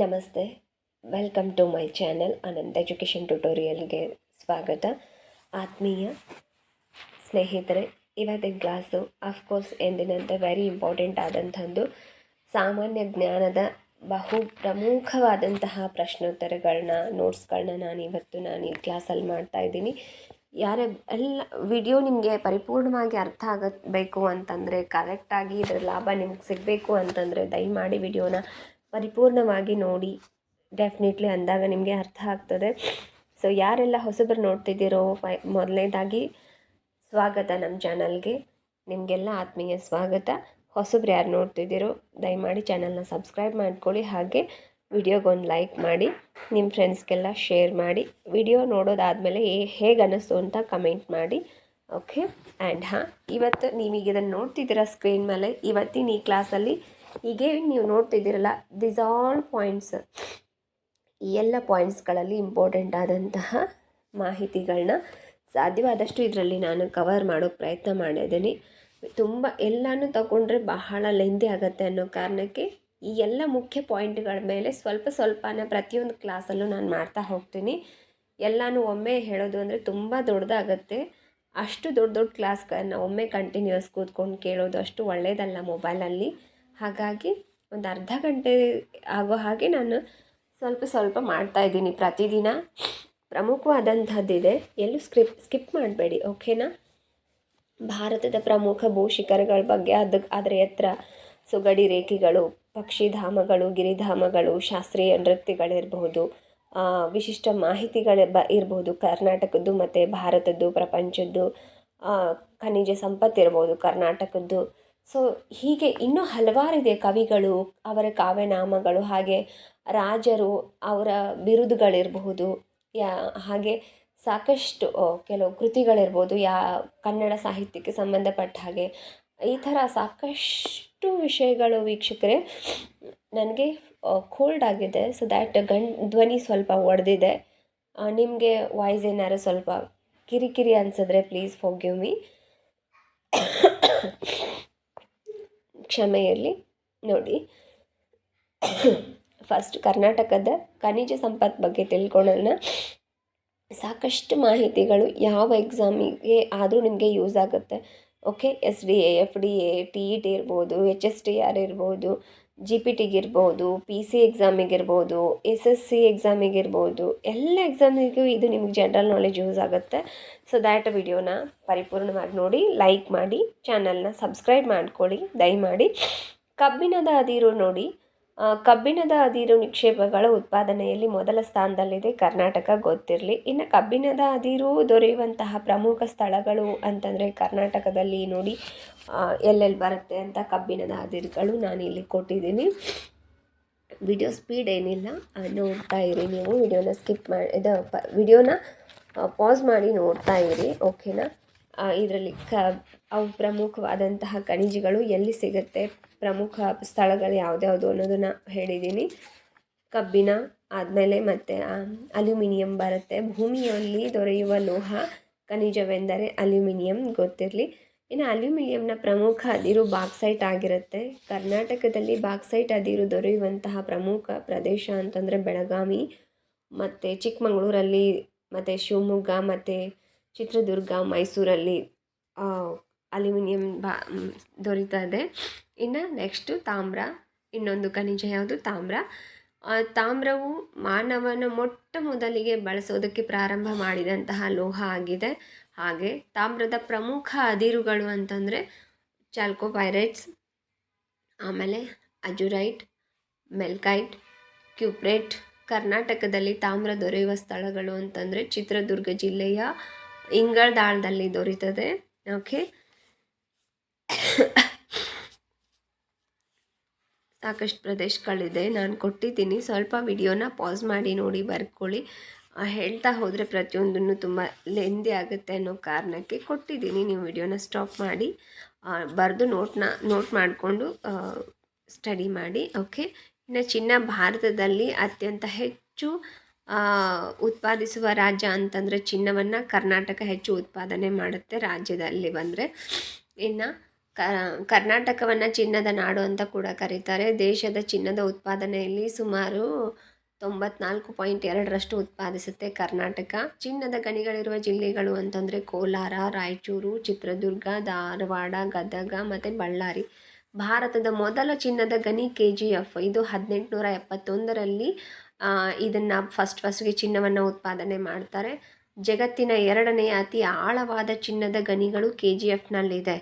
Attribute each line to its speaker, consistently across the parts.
Speaker 1: ನಮಸ್ತೆ. Welcome to my channel Anant education ಟ್ಯುಟೋರಿಯಲ್ಗೆ ಸ್ವಾಗತ. ಆತ್ಮೀಯ ಸ್ನೇಹಿತರೆ ಇವತ್ತಿನ ಕ್ಲಾಸು ಅಫ್ಕೋರ್ಸ್ ಎಂದಿನಂತೆ ವೆರಿ ಇಂಪಾರ್ಟೆಂಟ್ ಆದಂಥದ್ದು. ಸಾಮಾನ್ಯ ಜ್ಞಾನದ ಬಹು ಪ್ರಮುಖವಾದಂತಹ ಪ್ರಶ್ನೋತ್ತರಗಳನ್ನ ನೋಟ್ಸ್ಗಳನ್ನ ನಾನು ಇವತ್ತು ನಾನು ಈ ಕ್ಲಾಸಲ್ಲಿ ಮಾಡ್ತಾ ಇದ್ದೀನಿ. ಯಾರೇ ಎಲ್ಲ ವಿಡಿಯೋ ನಿಮಗೆ ಪರಿಪೂರ್ಣವಾಗಿ ಅರ್ಥ ಆಗಬೇಕು ಅಂತಂದರೆ ಕರೆಕ್ಟಾಗಿ ಇದರ ಲಾಭ ನಿಮ್ಗೆ ಸಿಗಬೇಕು ಅಂತಂದರೆ, ದಯಮಾಡಿ ವಿಡಿಯೋನ ಪರಿಪೂರ್ಣವಾಗಿ ನೋಡಿ ಡೆಫಿನೆಟ್ಲಿ ಅಂದಾಗ ನಿಮಗೆ ಅರ್ಥ ಆಗ್ತದೆ. ಸೊ ಯಾರೆಲ್ಲ ಹೊಸಬರು ನೋಡ್ತಿದ್ದೀರೋ, ಫೈ ಮೊದಲನೇದಾಗಿ ಸ್ವಾಗತ ನಮ್ಮ ಚಾನಲ್ಗೆ. ನಿಮಗೆಲ್ಲ ಆತ್ಮೀಯ ಸ್ವಾಗತ. ಹೊಸಬ್ರು ಯಾರು ನೋಡ್ತಿದ್ದೀರೋ, ದಯಮಾಡಿ ಚಾನಲ್ನ ಸಬ್ಸ್ಕ್ರೈಬ್ ಮಾಡ್ಕೊಳ್ಳಿ. ಹಾಗೆ ವಿಡಿಯೋಗೊಂದು ಲೈಕ್ ಮಾಡಿ ನಿಮ್ಮ ಫ್ರೆಂಡ್ಸ್ಗೆಲ್ಲ ಶೇರ್ ಮಾಡಿ. ವಿಡಿಯೋ ನೋಡೋದಾದಮೇಲೆ ಹೇಗೆ ಅನ್ನಿಸ್ತು ಅಂತ ಕಮೆಂಟ್ ಮಾಡಿ. ಓಕೆ? ಆ್ಯಂಡ್ ಹಾಂ, ಇವತ್ತು ನೀವೀಗ ಇದನ್ನು ನೋಡ್ತಿದ್ದೀರಾ ಸ್ಕ್ರೀನ್ ಮೇಲೆ. ಇವತ್ತಿನ ಈ ಕ್ಲಾಸಲ್ಲಿ ಹೀಗೆ ನೀವು ನೋಡ್ತಿದ್ದೀರಲ್ಲ ದಿಸ್ ಆಲ್ ಪಾಯಿಂಟ್ಸ್ ಈ ಎಲ್ಲ ಪಾಯಿಂಟ್ಸ್ಗಳಲ್ಲಿ ಇಂಪಾರ್ಟೆಂಟ್ ಆದಂತಹ ಮಾಹಿತಿಗಳನ್ನ ಸಾಧ್ಯವಾದಷ್ಟು ಇದರಲ್ಲಿ ನಾನು ಕವರ್ ಮಾಡೋಕ್ಕೆ ಪ್ರಯತ್ನ ಮಾಡಿದ್ದೀನಿ ತುಂಬ ಎಲ್ಲನೂ ತಗೊಂಡ್ರೆ ಬಹಳ ಲೆಂದಿ ಆಗುತ್ತೆ ಅನ್ನೋ ಕಾರಣಕ್ಕೆ ಈ ಎಲ್ಲ ಮುಖ್ಯ ಪಾಯಿಂಟ್ಗಳ ಮೇಲೆ ಸ್ವಲ್ಪ ಸ್ವಲ್ಪನ ಪ್ರತಿಯೊಂದು ಕ್ಲಾಸಲ್ಲೂ ನಾನು ಮಾಡ್ತಾ ಹೋಗ್ತೀನಿ. ಎಲ್ಲನೂ ಒಮ್ಮೆ ಹೇಳೋದು ಅಂದರೆ ತುಂಬ ದೊಡ್ಡದಾಗತ್ತೆ. ಅಷ್ಟು ದೊಡ್ಡ ದೊಡ್ಡ ಕ್ಲಾಸ್ಗಳನ್ನ ಒಮ್ಮೆ ಕಂಟಿನ್ಯೂಸ್ ಕೂತ್ಕೊಂಡು ಕೇಳೋದು ಅಷ್ಟು ಒಳ್ಳೆಯದಲ್ಲ ಮೊಬೈಲಲ್ಲಿ ಹಾಗಾಗಿ ಒಂದು ಅರ್ಧ ಗಂಟೆ ಆಗೋ ಹಾಗೆ ನಾನು ಸ್ವಲ್ಪ ಸ್ವಲ್ಪ ಮಾಡ್ತಾಯಿದ್ದೀನಿ ಪ್ರತಿದಿನ. ಪ್ರಮುಖವಾದಂಥದ್ದಿದೆ. ಎಲ್ಲೂ ಸ್ಕ್ರಿಪ್, ಸ್ಕಿಪ್ ಮಾಡಬೇಡಿ, ಓಕೆನಾ? ಭಾರತದ ಪ್ರಮುಖ ಭೂಶಿಖರಗಳ ಬಗ್ಗೆ ಅದು ಅದರ ಎತ್ತರ. ಸೊ ಗಡಿ ರೇಖೆಗಳು, ಪಕ್ಷಿಧಾಮಗಳು, ಗಿರಿಧಾಮಗಳು, ಶಾಸ್ತ್ರೀಯ ನೃತ್ಯಗಳಿರಬಹುದು ವಿಶಿಷ್ಟ ಮಾಹಿತಿಗಳ ಬ ಇರ್ಬೋದು ಕರ್ನಾಟಕದ್ದು ಮತ್ತು ಭಾರತದ್ದು, ಪ್ರಪಂಚದ್ದು ಖನಿಜ ಸಂಪತ್ತಿರ್ಬೋದು, ಕರ್ನಾಟಕದ್ದು. ಸೊ ಹೀಗೆ ಇನ್ನೂ ಹಲವಾರಿದೆ ಕವಿಗಳು, ಅವರ ಕಾವ್ಯನಾಮಗಳು, ಹಾಗೆ ರಾಜರು ಅವರ ಬಿರುದುಗಳಿರಬಹುದು, ಯಾ, ಹಾಗೆ ಸಾಕಷ್ಟು ಕೆಲವು ಕೃತಿಗಳಿರ್ಬೋದು, ಯಾ, ಕನ್ನಡ ಸಾಹಿತ್ಯಕ್ಕೆ ಸಂಬಂಧಪಟ್ಟ ಹಾಗೆ. ಈ ಥರ ಸಾಕಷ್ಟು ವಿಷಯಗಳು ವೀಕ್ಷಕರೇ, ನನಗೆ ಕೋಲ್ಡ್ ಆಗಿದೆ. ಸೊ ದ್ಯಾಟ್ ಗಂಡ್, ಧ್ವನಿ ಸ್ವಲ್ಪ ಒಡೆದಿದೆ. ನಿಮಗೆ ವಾಯ್ಸ್ ಏನಾದ್ರು ಸ್ವಲ್ಪ ಕಿರಿಕಿರಿ ಅನಿಸಿದ್ರೆ ಪ್ಲೀಸ್ ಫೋಗ್ಯೂ ಮೀ ಕ್ಷಮೆ ಇರಲಿ ನೋಡಿ. ಫಸ್ಟ್ ಕರ್ನಾಟಕದ ಖನಿಜ ಸಂಪತ್ ಬಗ್ಗೆ ತಿಳ್ಕೊಳ್ಳೋಣ. ಸಾಕಷ್ಟು ಮಾಹಿತಿಗಳು ಯಾವ ಎಕ್ಸಾಮಿಗೆ ಆದರೂ ನಿಮಗೆ ಯೂಸ್ ಆಗುತ್ತೆ. Okay S D A F D A T E T ಇರ್ಬೋದು ಎಚ್ ಎಸ್ ಟಿ ಆರ್ ಇರ್ಬೋದು ಜಿ ಪಿ ಟಿಗಿರ್ಬೋದು ಪಿ ಸಿ ಎಕ್ಸಾಮಿಗಿರ್ಬೋದು ಎಸ್ ಎಸ್ ಸಿ ಎಕ್ಸಾಮಿಗಿರ್ಬೋದು ಎಲ್ಲ ಎಕ್ಸಾಮಿಗೂ ಇದು ನಿಮ್ಗೆ ಜನರಲ್ ನಾಲೆಜ್ ಯೂಸ್ ಆಗುತ್ತೆ. ಸೊ ದ್ಯಾಟ್ ವಿಡಿಯೋನ ಪರಿಪೂರ್ಣವಾಗಿ ನೋಡಿ ಲೈಕ್ ಮಾಡಿ ಚಾನಲ್ನ ಸಬ್ಸ್ಕ್ರೈಬ್ ಮಾಡ್ಕೊಳ್ಳಿ, ದಯಮಾಡಿ. ಕಬ್ಬಿಣದ ಅದಿರು ನೋಡಿ ಕಬ್ಬಿಣದ ಅದಿರು ನಿಕ್ಷೇಪಗಳ ಉತ್ಪಾದನೆಯಲ್ಲಿ ಮೊದಲ ಸ್ಥಾನದಲ್ಲಿದೆ ಕರ್ನಾಟಕ, ಗೊತ್ತಿರಲಿ. ಇನ್ನು ಕಬ್ಬಿಣದ ಅದಿರು ದೊರೆಯುವಂತಹ ಪ್ರಮುಖ ಸ್ಥಳಗಳು ಅಂತಂದರೆ ಕರ್ನಾಟಕದಲ್ಲಿ ನೋಡಿ ಎಲ್ಲೆಲ್ಲಿ ಬರುತ್ತೆ ಅಂತ ಕಬ್ಬಿಣದ ಅದಿರುಗಳು ಇಲ್ಲಿ ಕೊಟ್ಟಿದ್ದೀನಿ. ವಿಡಿಯೋ ಸ್ಪೀಡ್ ಏನಿಲ್ಲ ನೋಡ್ತಾ ಇರಿ ನೀವು. ವಿಡಿಯೋನ ಸ್ಕಿಪ್ ಮಾಡಿ ಇದು ಪ, ವಿಡಿಯೋನ ಪಾಸ್ ಮಾಡಿ ನೋಡ್ತಾ ಇರಿ, ಓಕೆನಾ? ಇದರಲ್ಲಿ ಕ, ಅವು ಪ್ರಮುಖವಾದಂತಹ ಖನಿಜಗಳು ಎಲ್ಲಿ ಸಿಗುತ್ತೆ, ಪ್ರಮುಖ ಸ್ಥಳಗಳು ಯಾವುದ್ಯಾವುದು ಅನ್ನೋದನ್ನು ಹೇಳಿದ್ದೀನಿ. ಕಬ್ಬಿಣ, ಆದಮೇಲೆ ಮತ್ತು ಅಲ್ಯೂಮಿನಿಯಂ ಬರುತ್ತೆ. ಭೂಮಿಯಲ್ಲಿ ದೊರೆಯುವ ಲೋಹ ಖನಿಜವೆಂದರೆ ಅಲ್ಯೂಮಿನಿಯಂ, ಗೊತ್ತಿರಲಿ. ಇನ್ನು ಅಲ್ಯೂಮಿನಿಯಂನ ಪ್ರಮುಖ ಅದಿರು ಬಾಕ್ಸೈಟ್ ಆಗಿರುತ್ತೆ. ಕರ್ನಾಟಕದಲ್ಲಿ ಬಾಕ್ಸೈಟ್ ಅದಿರು ದೊರೆಯುವಂತಹ ಪ್ರಮುಖ ಪ್ರದೇಶ ಅಂತಂದರೆ ಬೆಳಗಾವಿ. ಮತ್ತು ಚಿಕ್ಕಮಗಳೂರಲ್ಲಿ ಮತ್ತು ಶಿವಮೊಗ್ಗ, ಮತ್ತು ಚಿತ್ರದುರ್ಗ, ಮೈಸೂರಲ್ಲಿ ಅಲ್ಯೂಮಿನಿಯಂ ಬಾ ದೊರೀತಾ ಇದೆ. ಇನ್ನು ನೆಕ್ಸ್ಟು ತಾಮ್ರ, ಇನ್ನೊಂದು ಖನಿಜ ಯಾವುದು? ತಾಮ್ರ. ತಾಮ್ರವು ಮಾನವನ ಮೊಟ್ಟ ಮೊದಲಿಗೆ ಬಳಸೋದಕ್ಕೆ ಪ್ರಾರಂಭ ಮಾಡಿದಂತಹ ಲೋಹ ಆಗಿದೆ. ಹಾಗೆ ತಾಮ್ರದ ಪ್ರಮುಖ ಅದಿರುಗಳು ಅಂತಂದರೆ ಚಾಲ್ಕೋಪೈರೈಟ್ಸ್, ಆಮೇಲೆ ಅಜುರೈಟ್, ಮೆಲ್ಕೈಟ್, ಕ್ಯೂಪ್ರೇಟ್. ಕರ್ನಾಟಕದಲ್ಲಿ ತಾಮ್ರ ದೊರೆಯುವ ಸ್ಥಳಗಳು ಅಂತಂದರೆ ಚಿತ್ರದುರ್ಗ ಜಿಲ್ಲೆಯ ಇಂಗಳದಾಳದಲ್ಲಿ ದೊರೀತದೆ ಓಕೆ. ಸಾಕಷ್ಟು ಪ್ರದೇಶಗಳಿದೆ. ನಾನು ಕೊಟ್ಟಿದ್ದೀನಿ. ಸ್ವಲ್ಪ ವಿಡಿಯೋನ ಪಾಸ್ ಮಾಡಿ, ನೋಡಿ, ಬರ್ಕೊಳ್ಳಿ. ಹೇಳ್ತಾ ಹೋದರೆ ಪ್ರತಿಯೊಂದನ್ನು ತುಂಬ ಲೆಂದಿ ಆಗುತ್ತೆ ಅನ್ನೋ ಕಾರಣಕ್ಕೆ ಕೊಟ್ಟಿದ್ದೀನಿ. ನೀವು ವಿಡಿಯೋನ ಸ್ಟಾಪ್ ಮಾಡಿ ಬರೆದು ನೋಟ್ನ ನೋಟ್ ಮಾಡಿಕೊಂಡು ಸ್ಟಡಿ ಮಾಡಿ ಓಕೆ ಇನ್ನು ಚಿನ್ನ ಭಾರತದಲ್ಲಿ ಅತ್ಯಂತ ಹೆಚ್ಚು ಉತ್ಪಾದಿಸುವ ರಾಜ್ಯ ಅಂತಂದರೆ ಚಿನ್ನವನ್ನು ಕರ್ನಾಟಕ ಹೆಚ್ಚು ಉತ್ಪಾದನೆ ಮಾಡುತ್ತೆ ರಾಜ್ಯದಲ್ಲಿ ಬಂದರೆ. ಇನ್ನು, ಕ, ಕರ್ನಾಟಕವನ್ನು ಚಿನ್ನದ ನಾಡು ಅಂತ ಕೂಡ ಕರೀತಾರೆ. ದೇಶದ ಚಿನ್ನದ ಉತ್ಪಾದನೆಯಲ್ಲಿ ಸುಮಾರು ತೊಂಬತ್ನಾಲ್ಕು ಪಾಯಿಂಟ್ ಎರಡರಷ್ಟು ಉತ್ಪಾದಿಸುತ್ತೆ ಕರ್ನಾಟಕ. ಚಿನ್ನದ ಗಣಿಗಳಿರುವ ಜಿಲ್ಲೆಗಳು ಅಂತಂದರೆ ಕೋಲಾರ, ರಾಯಚೂರು, ಚಿತ್ರದುರ್ಗ, ಧಾರವಾಡ, ಗದಗ ಮತ್ತು ಬಳ್ಳಾರಿ. ಭಾರತದ ಮೊದಲ ಚಿನ್ನದ ಗಣಿ ಕೆ ಜಿ ಎಫ್ ಇದು ಹದಿನೆಂಟುನೂರ ಎಪ್ಪತ್ತೊಂದರಲ್ಲಿ ಇದನ್ನು ಫಸ್ಟ್ ಫಸ್ಟ್ಗೆ ಚಿನ್ನವನ್ನು ಉತ್ಪಾದನೆ ಮಾಡ್ತಾರೆ. ಜಗತ್ತಿನ ಎರಡನೇ ಅತಿ ಆಳವಾದ ಚಿನ್ನದ ಗಣಿಗಳು ಕೆ ಜಿ ಎಫ್ನಲ್ಲಿದೆ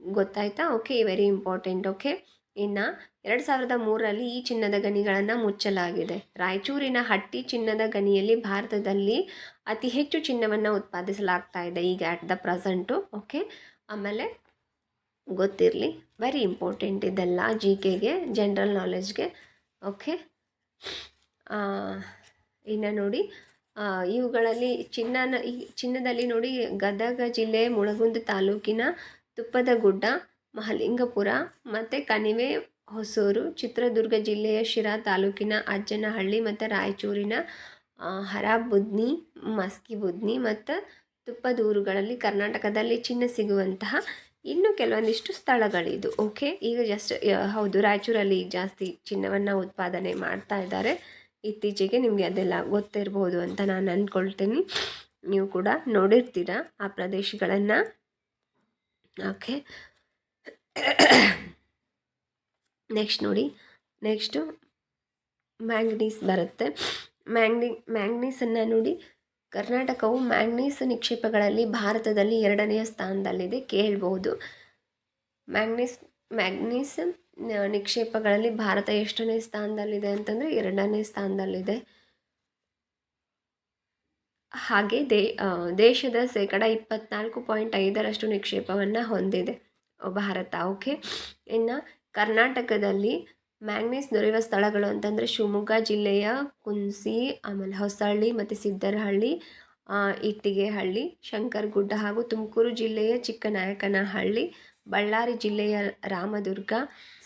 Speaker 1: ಗೊತ್ತಾಯ್ತಾ? ಓಕೆ ವೆರಿ ಇಂಪಾರ್ಟೆಂಟ್ ಓಕೆ ಇನ್ನು ಎರಡು ಸಾವಿರದ ಮೂರರಲ್ಲಿ ಈ ಚಿನ್ನದ ಗಣಿಗಳನ್ನು ಮುಚ್ಚಲಾಗಿದೆ. ರಾಯಚೂರಿನ ಹಟ್ಟಿ ಚಿನ್ನದ ಗಣಿಯಲ್ಲಿ ಭಾರತದಲ್ಲಿ ಅತಿ ಹೆಚ್ಚು ಚಿನ್ನವನ್ನು ಉತ್ಪಾದಿಸಲಾಗ್ತಾ ಇದೆ ಈಗ ಅಟ್ ದ ಪ್ರೆಸೆಂಟು ಓಕೆ ಆಮೇಲೆ ಗೊತ್ತಿರಲಿ ವೆರಿ ಇಂಪಾರ್ಟೆಂಟ್ ಇದೆಲ್ಲ ಜಿ ಕೆಗೆ ಜನ್ರಲ್ ನಾಲೆಜ್ಗೆ ಓಕೆ ಇನ್ನು ನೋಡಿ ಇವುಗಳಲ್ಲಿ ಚಿನ್ನನ, ಈ ಚಿನ್ನದಲ್ಲಿ ನೋಡಿ, ಗದಗ ಜಿಲ್ಲೆ, ಮುಳಗುಂದ ತಾಲೂಕಿನ ತುಪ್ಪದ ಗುಡ್ಡ ಮಹಲಿಂಗಪುರ ಮತ್ತು ಕಣಿವೆ ಹೊಸೂರು, ಚಿತ್ರದುರ್ಗ ಜಿಲ್ಲೆಯ ಶಿರಾ ತಾಲೂಕಿನ ಅಜ್ಜನಹಳ್ಳಿ ಮತ್ತು ರಾಯಚೂರಿನ ಹರಾಬುದ್ನಿ, ಮಸ್ಕಿಬುದ್ನಿ ಮತ್ತು ತುಪ್ಪದೂರುಗಳಲ್ಲಿ ಕರ್ನಾಟಕದಲ್ಲಿ ಚಿನ್ನ ಸಿಗುವಂತಹ ಇನ್ನು ಕೆಲವೊಂದಿಷ್ಟು ಸ್ಥಳಗಳಿದು. ಓಕೆ ಈಗ ಜಸ್ಟ್ ಹೌದು, ರಾಯಚೂರಲ್ಲಿ ಜಾಸ್ತಿ ಚಿನ್ನವನ್ನು ಉತ್ಪಾದನೆ ಮಾಡ್ತಾ ಇದ್ದಾರೆ. ಇತ್ತೀಚೆಗೆ ನಿಮಗೆ ಅದೆಲ್ಲ ಗೊತ್ತಿರ್ಬೋದು ಅಂತ ನಾನು ಅಂದ್ಕೊಳ್ತೀನಿ ನೀವು ಕೂಡ ನೋಡಿರ್ತೀರ ಆ ಪ್ರದೇಶಗಳನ್ನು? ಓಕೆ ನೆಕ್ಸ್ಟ್ ನೋಡಿ. ನೆಕ್ಸ್ಟು ಮ್ಯಾಂಗ್ನೀಸ್ ಬರುತ್ತೆ. ಮ್ಯಾಂಗ್ನಿ ಮ್ಯಾಂಗ್ನೀಸನ್ನು ನೋಡಿ. ಕರ್ನಾಟಕವು ಮ್ಯಾಂಗ್ನೀಸ್ ನಿಕ್ಷೇಪಗಳಲ್ಲಿ ಭಾರತದಲ್ಲಿ ಎರಡನೆಯ ಸ್ಥಾನದಲ್ಲಿದೆ ಕೇಳ್ಬೋದು. ಮ್ಯಾಂಗ್ನೀಸ್ ಮ್ಯಾಗ್ನೀಸ್ ನಿಕ್ಷೇಪಗಳಲ್ಲಿ ಭಾರತ ಎಷ್ಟನೇ ಸ್ಥಾನದಲ್ಲಿದೆ ಅಂತಂದರೆ ಎರಡನೇ ಸ್ಥಾನದಲ್ಲಿದೆ. ಹಾಗೆ ದೇ ದೇಶದ ಶೇಕಡ ಇಪ್ಪತ್ನಾಲ್ಕು ಪಾಯಿಂಟ್ ಐದರಷ್ಟು ನಿಕ್ಷೇಪವನ್ನು ಹೊಂದಿದೆ. ಭಾರತ ಓಕೆ ಇನ್ನು ಕರ್ನಾಟಕದಲ್ಲಿ ಮ್ಯಾಂಗ್ನೀಸ್ ದೊರೆಯುವ ಸ್ಥಳಗಳು ಅಂತಂದರೆ ಶಿವಮೊಗ್ಗ ಜಿಲ್ಲೆಯ ಕುಂಸಿ ಆಮೇಲೆ ಹೊಸಳ್ಳಿ ಮತ್ತು ಸಿದ್ದರಹಳ್ಳಿ ಇಟ್ಟಿಗೆಹಳ್ಳಿ, ಶಂಕರಗುಡ್ಡ ಹಾಗೂ ತುಮಕೂರು ಜಿಲ್ಲೆಯ ಚಿಕ್ಕನಾಯಕನಹಳ್ಳಿ, ಬಳ್ಳಾರಿ ಜಿಲ್ಲೆಯ ರಾಮದುರ್ಗ,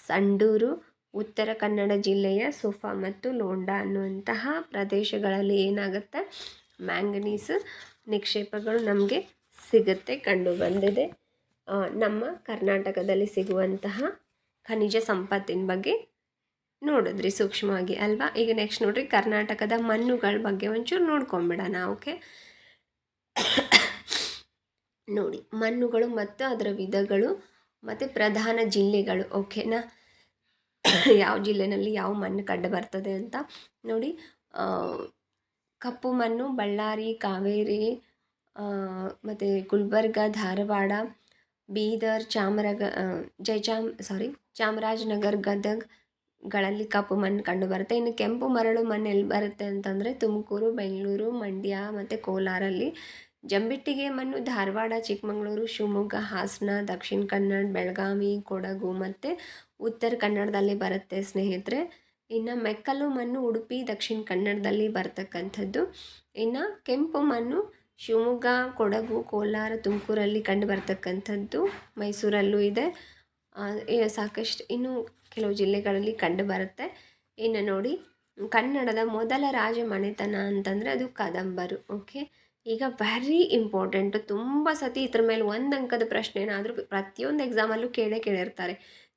Speaker 1: ಸಂಡೂರು, ಉತ್ತರ ಕನ್ನಡ ಜಿಲ್ಲೆಯ ಸೋಫಾ ಮತ್ತು ಲೋಂಡಾ ಅನ್ನುವಂತಹ ಪ್ರದೇಶಗಳಲ್ಲಿ ಏನಾಗುತ್ತೆ? ಮ್ಯಾಂಗನೀಸ್ ನಿಕ್ಷೇಪಗಳು ನಮಗೆ ಸಿಗುತ್ತೆ ಕಂಡು ಬಂದಿದೆ ನಮ್ಮ ಕರ್ನಾಟಕದಲ್ಲಿ ಸಿಗುವಂತಹ ಖನಿಜ ಸಂಪತ್ತಿನ ಬಗ್ಗೆ ನೋಡಿದ್ರಿ ಸೂಕ್ಷ್ಮವಾಗಿ, ಅಲ್ವಾ? ಈಗ ನೆಕ್ಸ್ಟ್ ನೋಡ್ರಿ, ಕರ್ನಾಟಕದ ಮಣ್ಣುಗಳ ಬಗ್ಗೆ ಒಂಚೂರು ನೋಡ್ಕೊಂಬಿಡೋಣ ಓಕೆ ನೋಡಿ, ಮಣ್ಣುಗಳು ಮತ್ತು ಅದರ ವಿಧಗಳು ಮತ್ತು ಪ್ರಧಾನ ಜಿಲ್ಲೆಗಳು ಓಕೆನಾ ಯಾವ ಜಿಲ್ಲೆನಲ್ಲಿ ಯಾವ ಮಣ್ಣು ಕಂಡು ಬರ್ತದೆ ಅಂತ ನೋಡಿ ಕಪ್ಪು ಮಣ್ಣು, ಬಳ್ಳಾರಿ, ಕಾವೇರಿ ಮತ್ತು ಗುಲ್ಬರ್ಗ, ಧಾರವಾಡ, ಬೀದರ್, ಚಾಮರಾಗ ಜಯಚಾಮ್ ಸಾರಿ ಚಾಮರಾಜನಗರ್ ಗದಗ್ಗಳಲ್ಲಿ ಕಪ್ಪು ಮಣ್ಣು ಕಂಡುಬರುತ್ತೆ. ಇನ್ನು ಕೆಂಪು ಮರಳು ಮಣ್ಣು ಎಲ್ಲಿ ಬರುತ್ತೆ ಅಂತಂದರೆ ತುಮಕೂರು, ಬೆಂಗಳೂರು, ಮಂಡ್ಯ ಮತ್ತು ಕೋಲಾರಲ್ಲಿ. ಜಂಬಿಟ್ಟಿಗೆ ಮಣ್ಣು ಧಾರವಾಡ, ಚಿಕ್ಕಮಗಳೂರು, ಶಿವಮೊಗ್ಗ, ಹಾಸನ, ದಕ್ಷಿಣ ಕನ್ನಡ, ಬೆಳಗಾವಿ, ಕೊಡಗು ಮತ್ತು ಉತ್ತರ ಕನ್ನಡದಲ್ಲಿ ಬರುತ್ತೆ ಸ್ನೇಹಿತರೆ. ಇನ್ನು ಮೆಕ್ಕಲು ಮಣ್ಣು ಉಡುಪಿ, ದಕ್ಷಿಣ ಕನ್ನಡದಲ್ಲಿ ಬರ್ತಕ್ಕಂಥದ್ದು. ಇನ್ನು ಕೆಂಪು ಮಣ್ಣು ಶಿವಮೊಗ್ಗ, ಕೊಡಗು, ಕೋಲಾರ, ತುಮಕೂರಲ್ಲಿ ಕಂಡು ಬರ್ತಕ್ಕಂಥದ್ದು ಮೈಸೂರಲ್ಲೂ ಇದೆ. ಸಾಕಷ್ಟು ಇನ್ನೂ ಕೆಲವು ಜಿಲ್ಲೆಗಳಲ್ಲಿ ಕಂಡುಬರುತ್ತೆ ಇನ್ನು ನೋಡಿ, ಕನ್ನಡದ ಮೊದಲ ರಾಜ ಮನೆತನ ಅಂತಂದರೆ ಅದು ಕದಂಬರು ಓಕೆ ಈಗ ವೆರಿ ಇಂಪಾರ್ಟೆಂಟು ತುಂಬ ಸತಿ ಇದ್ರ ಮೇಲೆ ಒಂದು ಅಂಕದ ಪ್ರಶ್ನೆ ಏನಾದರೂ ಪ್ರತಿಯೊಂದು ಎಕ್ಸಾಮಲ್ಲೂ ಕೇಳೇ ಕೇಳಿರ್ತಾರೆ.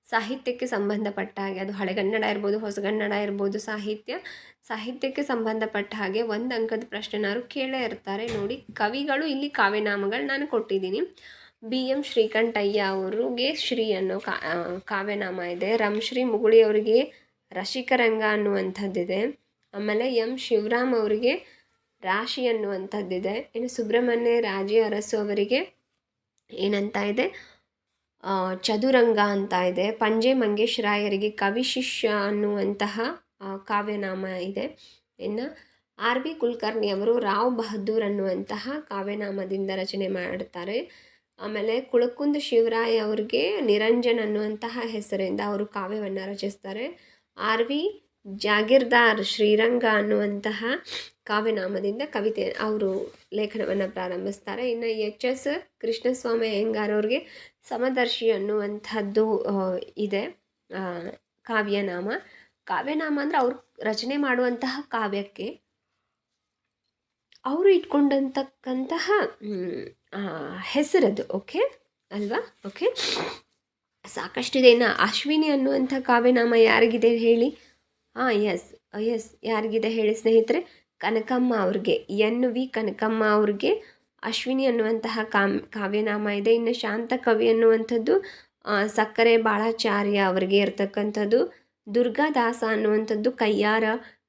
Speaker 1: ಸಾಹಿತ್ಯಕ್ಕೆ ಸಂಬಂಧಪಟ್ಟ ಹಾಗೆ, ಅದು ಹಳೆಗನ್ನಡ ಇರ್ಬೋದು ಹೊಸಗನ್ನಡ ಇರ್ಬೋದು, ಸಾಹಿತ್ಯ, ಸಾಹಿತ್ಯಕ್ಕೆ ಸಂಬಂಧಪಟ್ಟ ಹಾಗೆ ಒಂದು ಅಂಕದ ಪ್ರಶ್ನೆನಾದ್ರು ಕೇಳೇ ಇರ್ತಾರೆ. ನೋಡಿ, ಕವಿಗಳು ಇಲ್ಲಿ ಕಾವ್ಯನಾಮಗಳು ನಾನು ಕೊಟ್ಟಿದ್ದೀನಿ. ಬಿ ಎಂ ಶ್ರೀಕಂಠಯ್ಯ ಅವರಿಗೆ ಶ್ರೀ ಅನ್ನೋ ಕಾವ್ಯನಾಮ ಇದೆ. ರಂಶ್ರೀ ಮುಗುಳಿ ಅವರಿಗೆ ರಸಿಕರಂಗ ಅನ್ನುವಂಥದ್ದಿದೆ. ಆಮೇಲೆ ಎಂ ಶಿವರಾಮ್ ಅವರಿಗೆ ರಾಶಿ ಅನ್ನುವಂಥದ್ದಿದೆ. ಇನ್ನು ಸುಬ್ರಹ್ಮಣ್ಯ ರಾಜಿ ಅರಸು ಅವರಿಗೆ ಏನಂತ ಇದೆ? ಚದುರಂಗ ಅಂತ ಇದೆ. ಪಂಜೆ ಮಂಗೇಶ್ ರಾಯರಿಗೆ ಕವಿಶಿಷ್ಯ ಅನ್ನುವಂತಹ ಕಾವ್ಯನಾಮ ಇದೆ. ಇನ್ನು ಆರ್ ಬಿ ಕುಲಕರ್ಣಿ ಅವರು ರಾವ್ ಬಹದ್ದೂರ್ ಅನ್ನುವಂತಹ ಕಾವ್ಯನಾಮದಿಂದ ರಚನೆ ಮಾಡುತ್ತಾರೆ ಆಮೇಲೆ ಕುಳಕುಂದ ಶಿವರಾಯ ಅವ್ರಿಗೆ ನಿರಂಜನ್ ಅನ್ನುವಂತಹ ಹೆಸರಿಂದ ಅವರು ಕಾವ್ಯವನ್ನು ರಚಿಸ್ತಾರೆ. ಆರ್ ವಿ ಜಾಗೀರ್ದಾರ್ ಶ್ರೀರಂಗ ಅನ್ನುವಂತಹ ಕಾವ್ಯನಾಮದಿಂದ ಕವಿತೆ ಅವರು ಲೇಖನವನ್ನು ಪ್ರಾರಂಭಿಸ್ತಾರೆ. ಇನ್ನು ಎಚ್ ಎಸ್ ಕೃಷ್ಣಸ್ವಾಮಿ ಅಯ್ಯಂಗಾರ್ ಅವ್ರಿಗೆ ಸಮದರ್ಶಿ ಅನ್ನುವಂಥದ್ದು ಇದೆ. ಕಾವ್ಯನಾಮ. ಕಾವ್ಯನಾಮ ಅಂದರೆ ಅವ್ರು ರಚನೆ ಮಾಡುವಂತಹ ಕಾವ್ಯಕ್ಕೆ ಅವರು ಇಟ್ಕೊಂಡಂತಕ್ಕಂತಹ ಹೆಸರದು ಓಕೆ? ಅಲ್ವಾ? ಓಕೆ? ಸಾಕಷ್ಟಿದೆ. ಇನ್ನು ಅಶ್ವಿನಿ ಅನ್ನುವಂಥ ಕಾವ್ಯನಾಮ ಯಾರಿಗಿದೆ ಹೇಳಿ? ಹಾಂ ಎಸ್ ಎಸ್ ಯಾರಿಗಿದೆ ಹೇಳಿ ಸ್ನೇಹಿತರೆ? ಕನಕಮ್ಮ ಅವ್ರಿಗೆ ಎನ್ ವಿ ಕನಕಮ್ಮ ಅವ್ರಿಗೆ ಅಶ್ವಿನಿ ಅನ್ನುವಂತಹ ಕಾಮ್ ಕಾವ್ಯನಾಮ ಇದೆ. ಇನ್ನು ಶಾಂತ ಕವಿ ಅನ್ನುವಂಥದ್ದು ಸಕ್ಕರೆ ಬಾಳಾಚಾರ್ಯ ಅವರಿಗೆ ಇರತಕ್ಕಂಥದ್ದು ದುರ್ಗಾದಾಸ ಅನ್ನುವಂಥದ್ದು ಕಯ್ಯಾರ ಆ,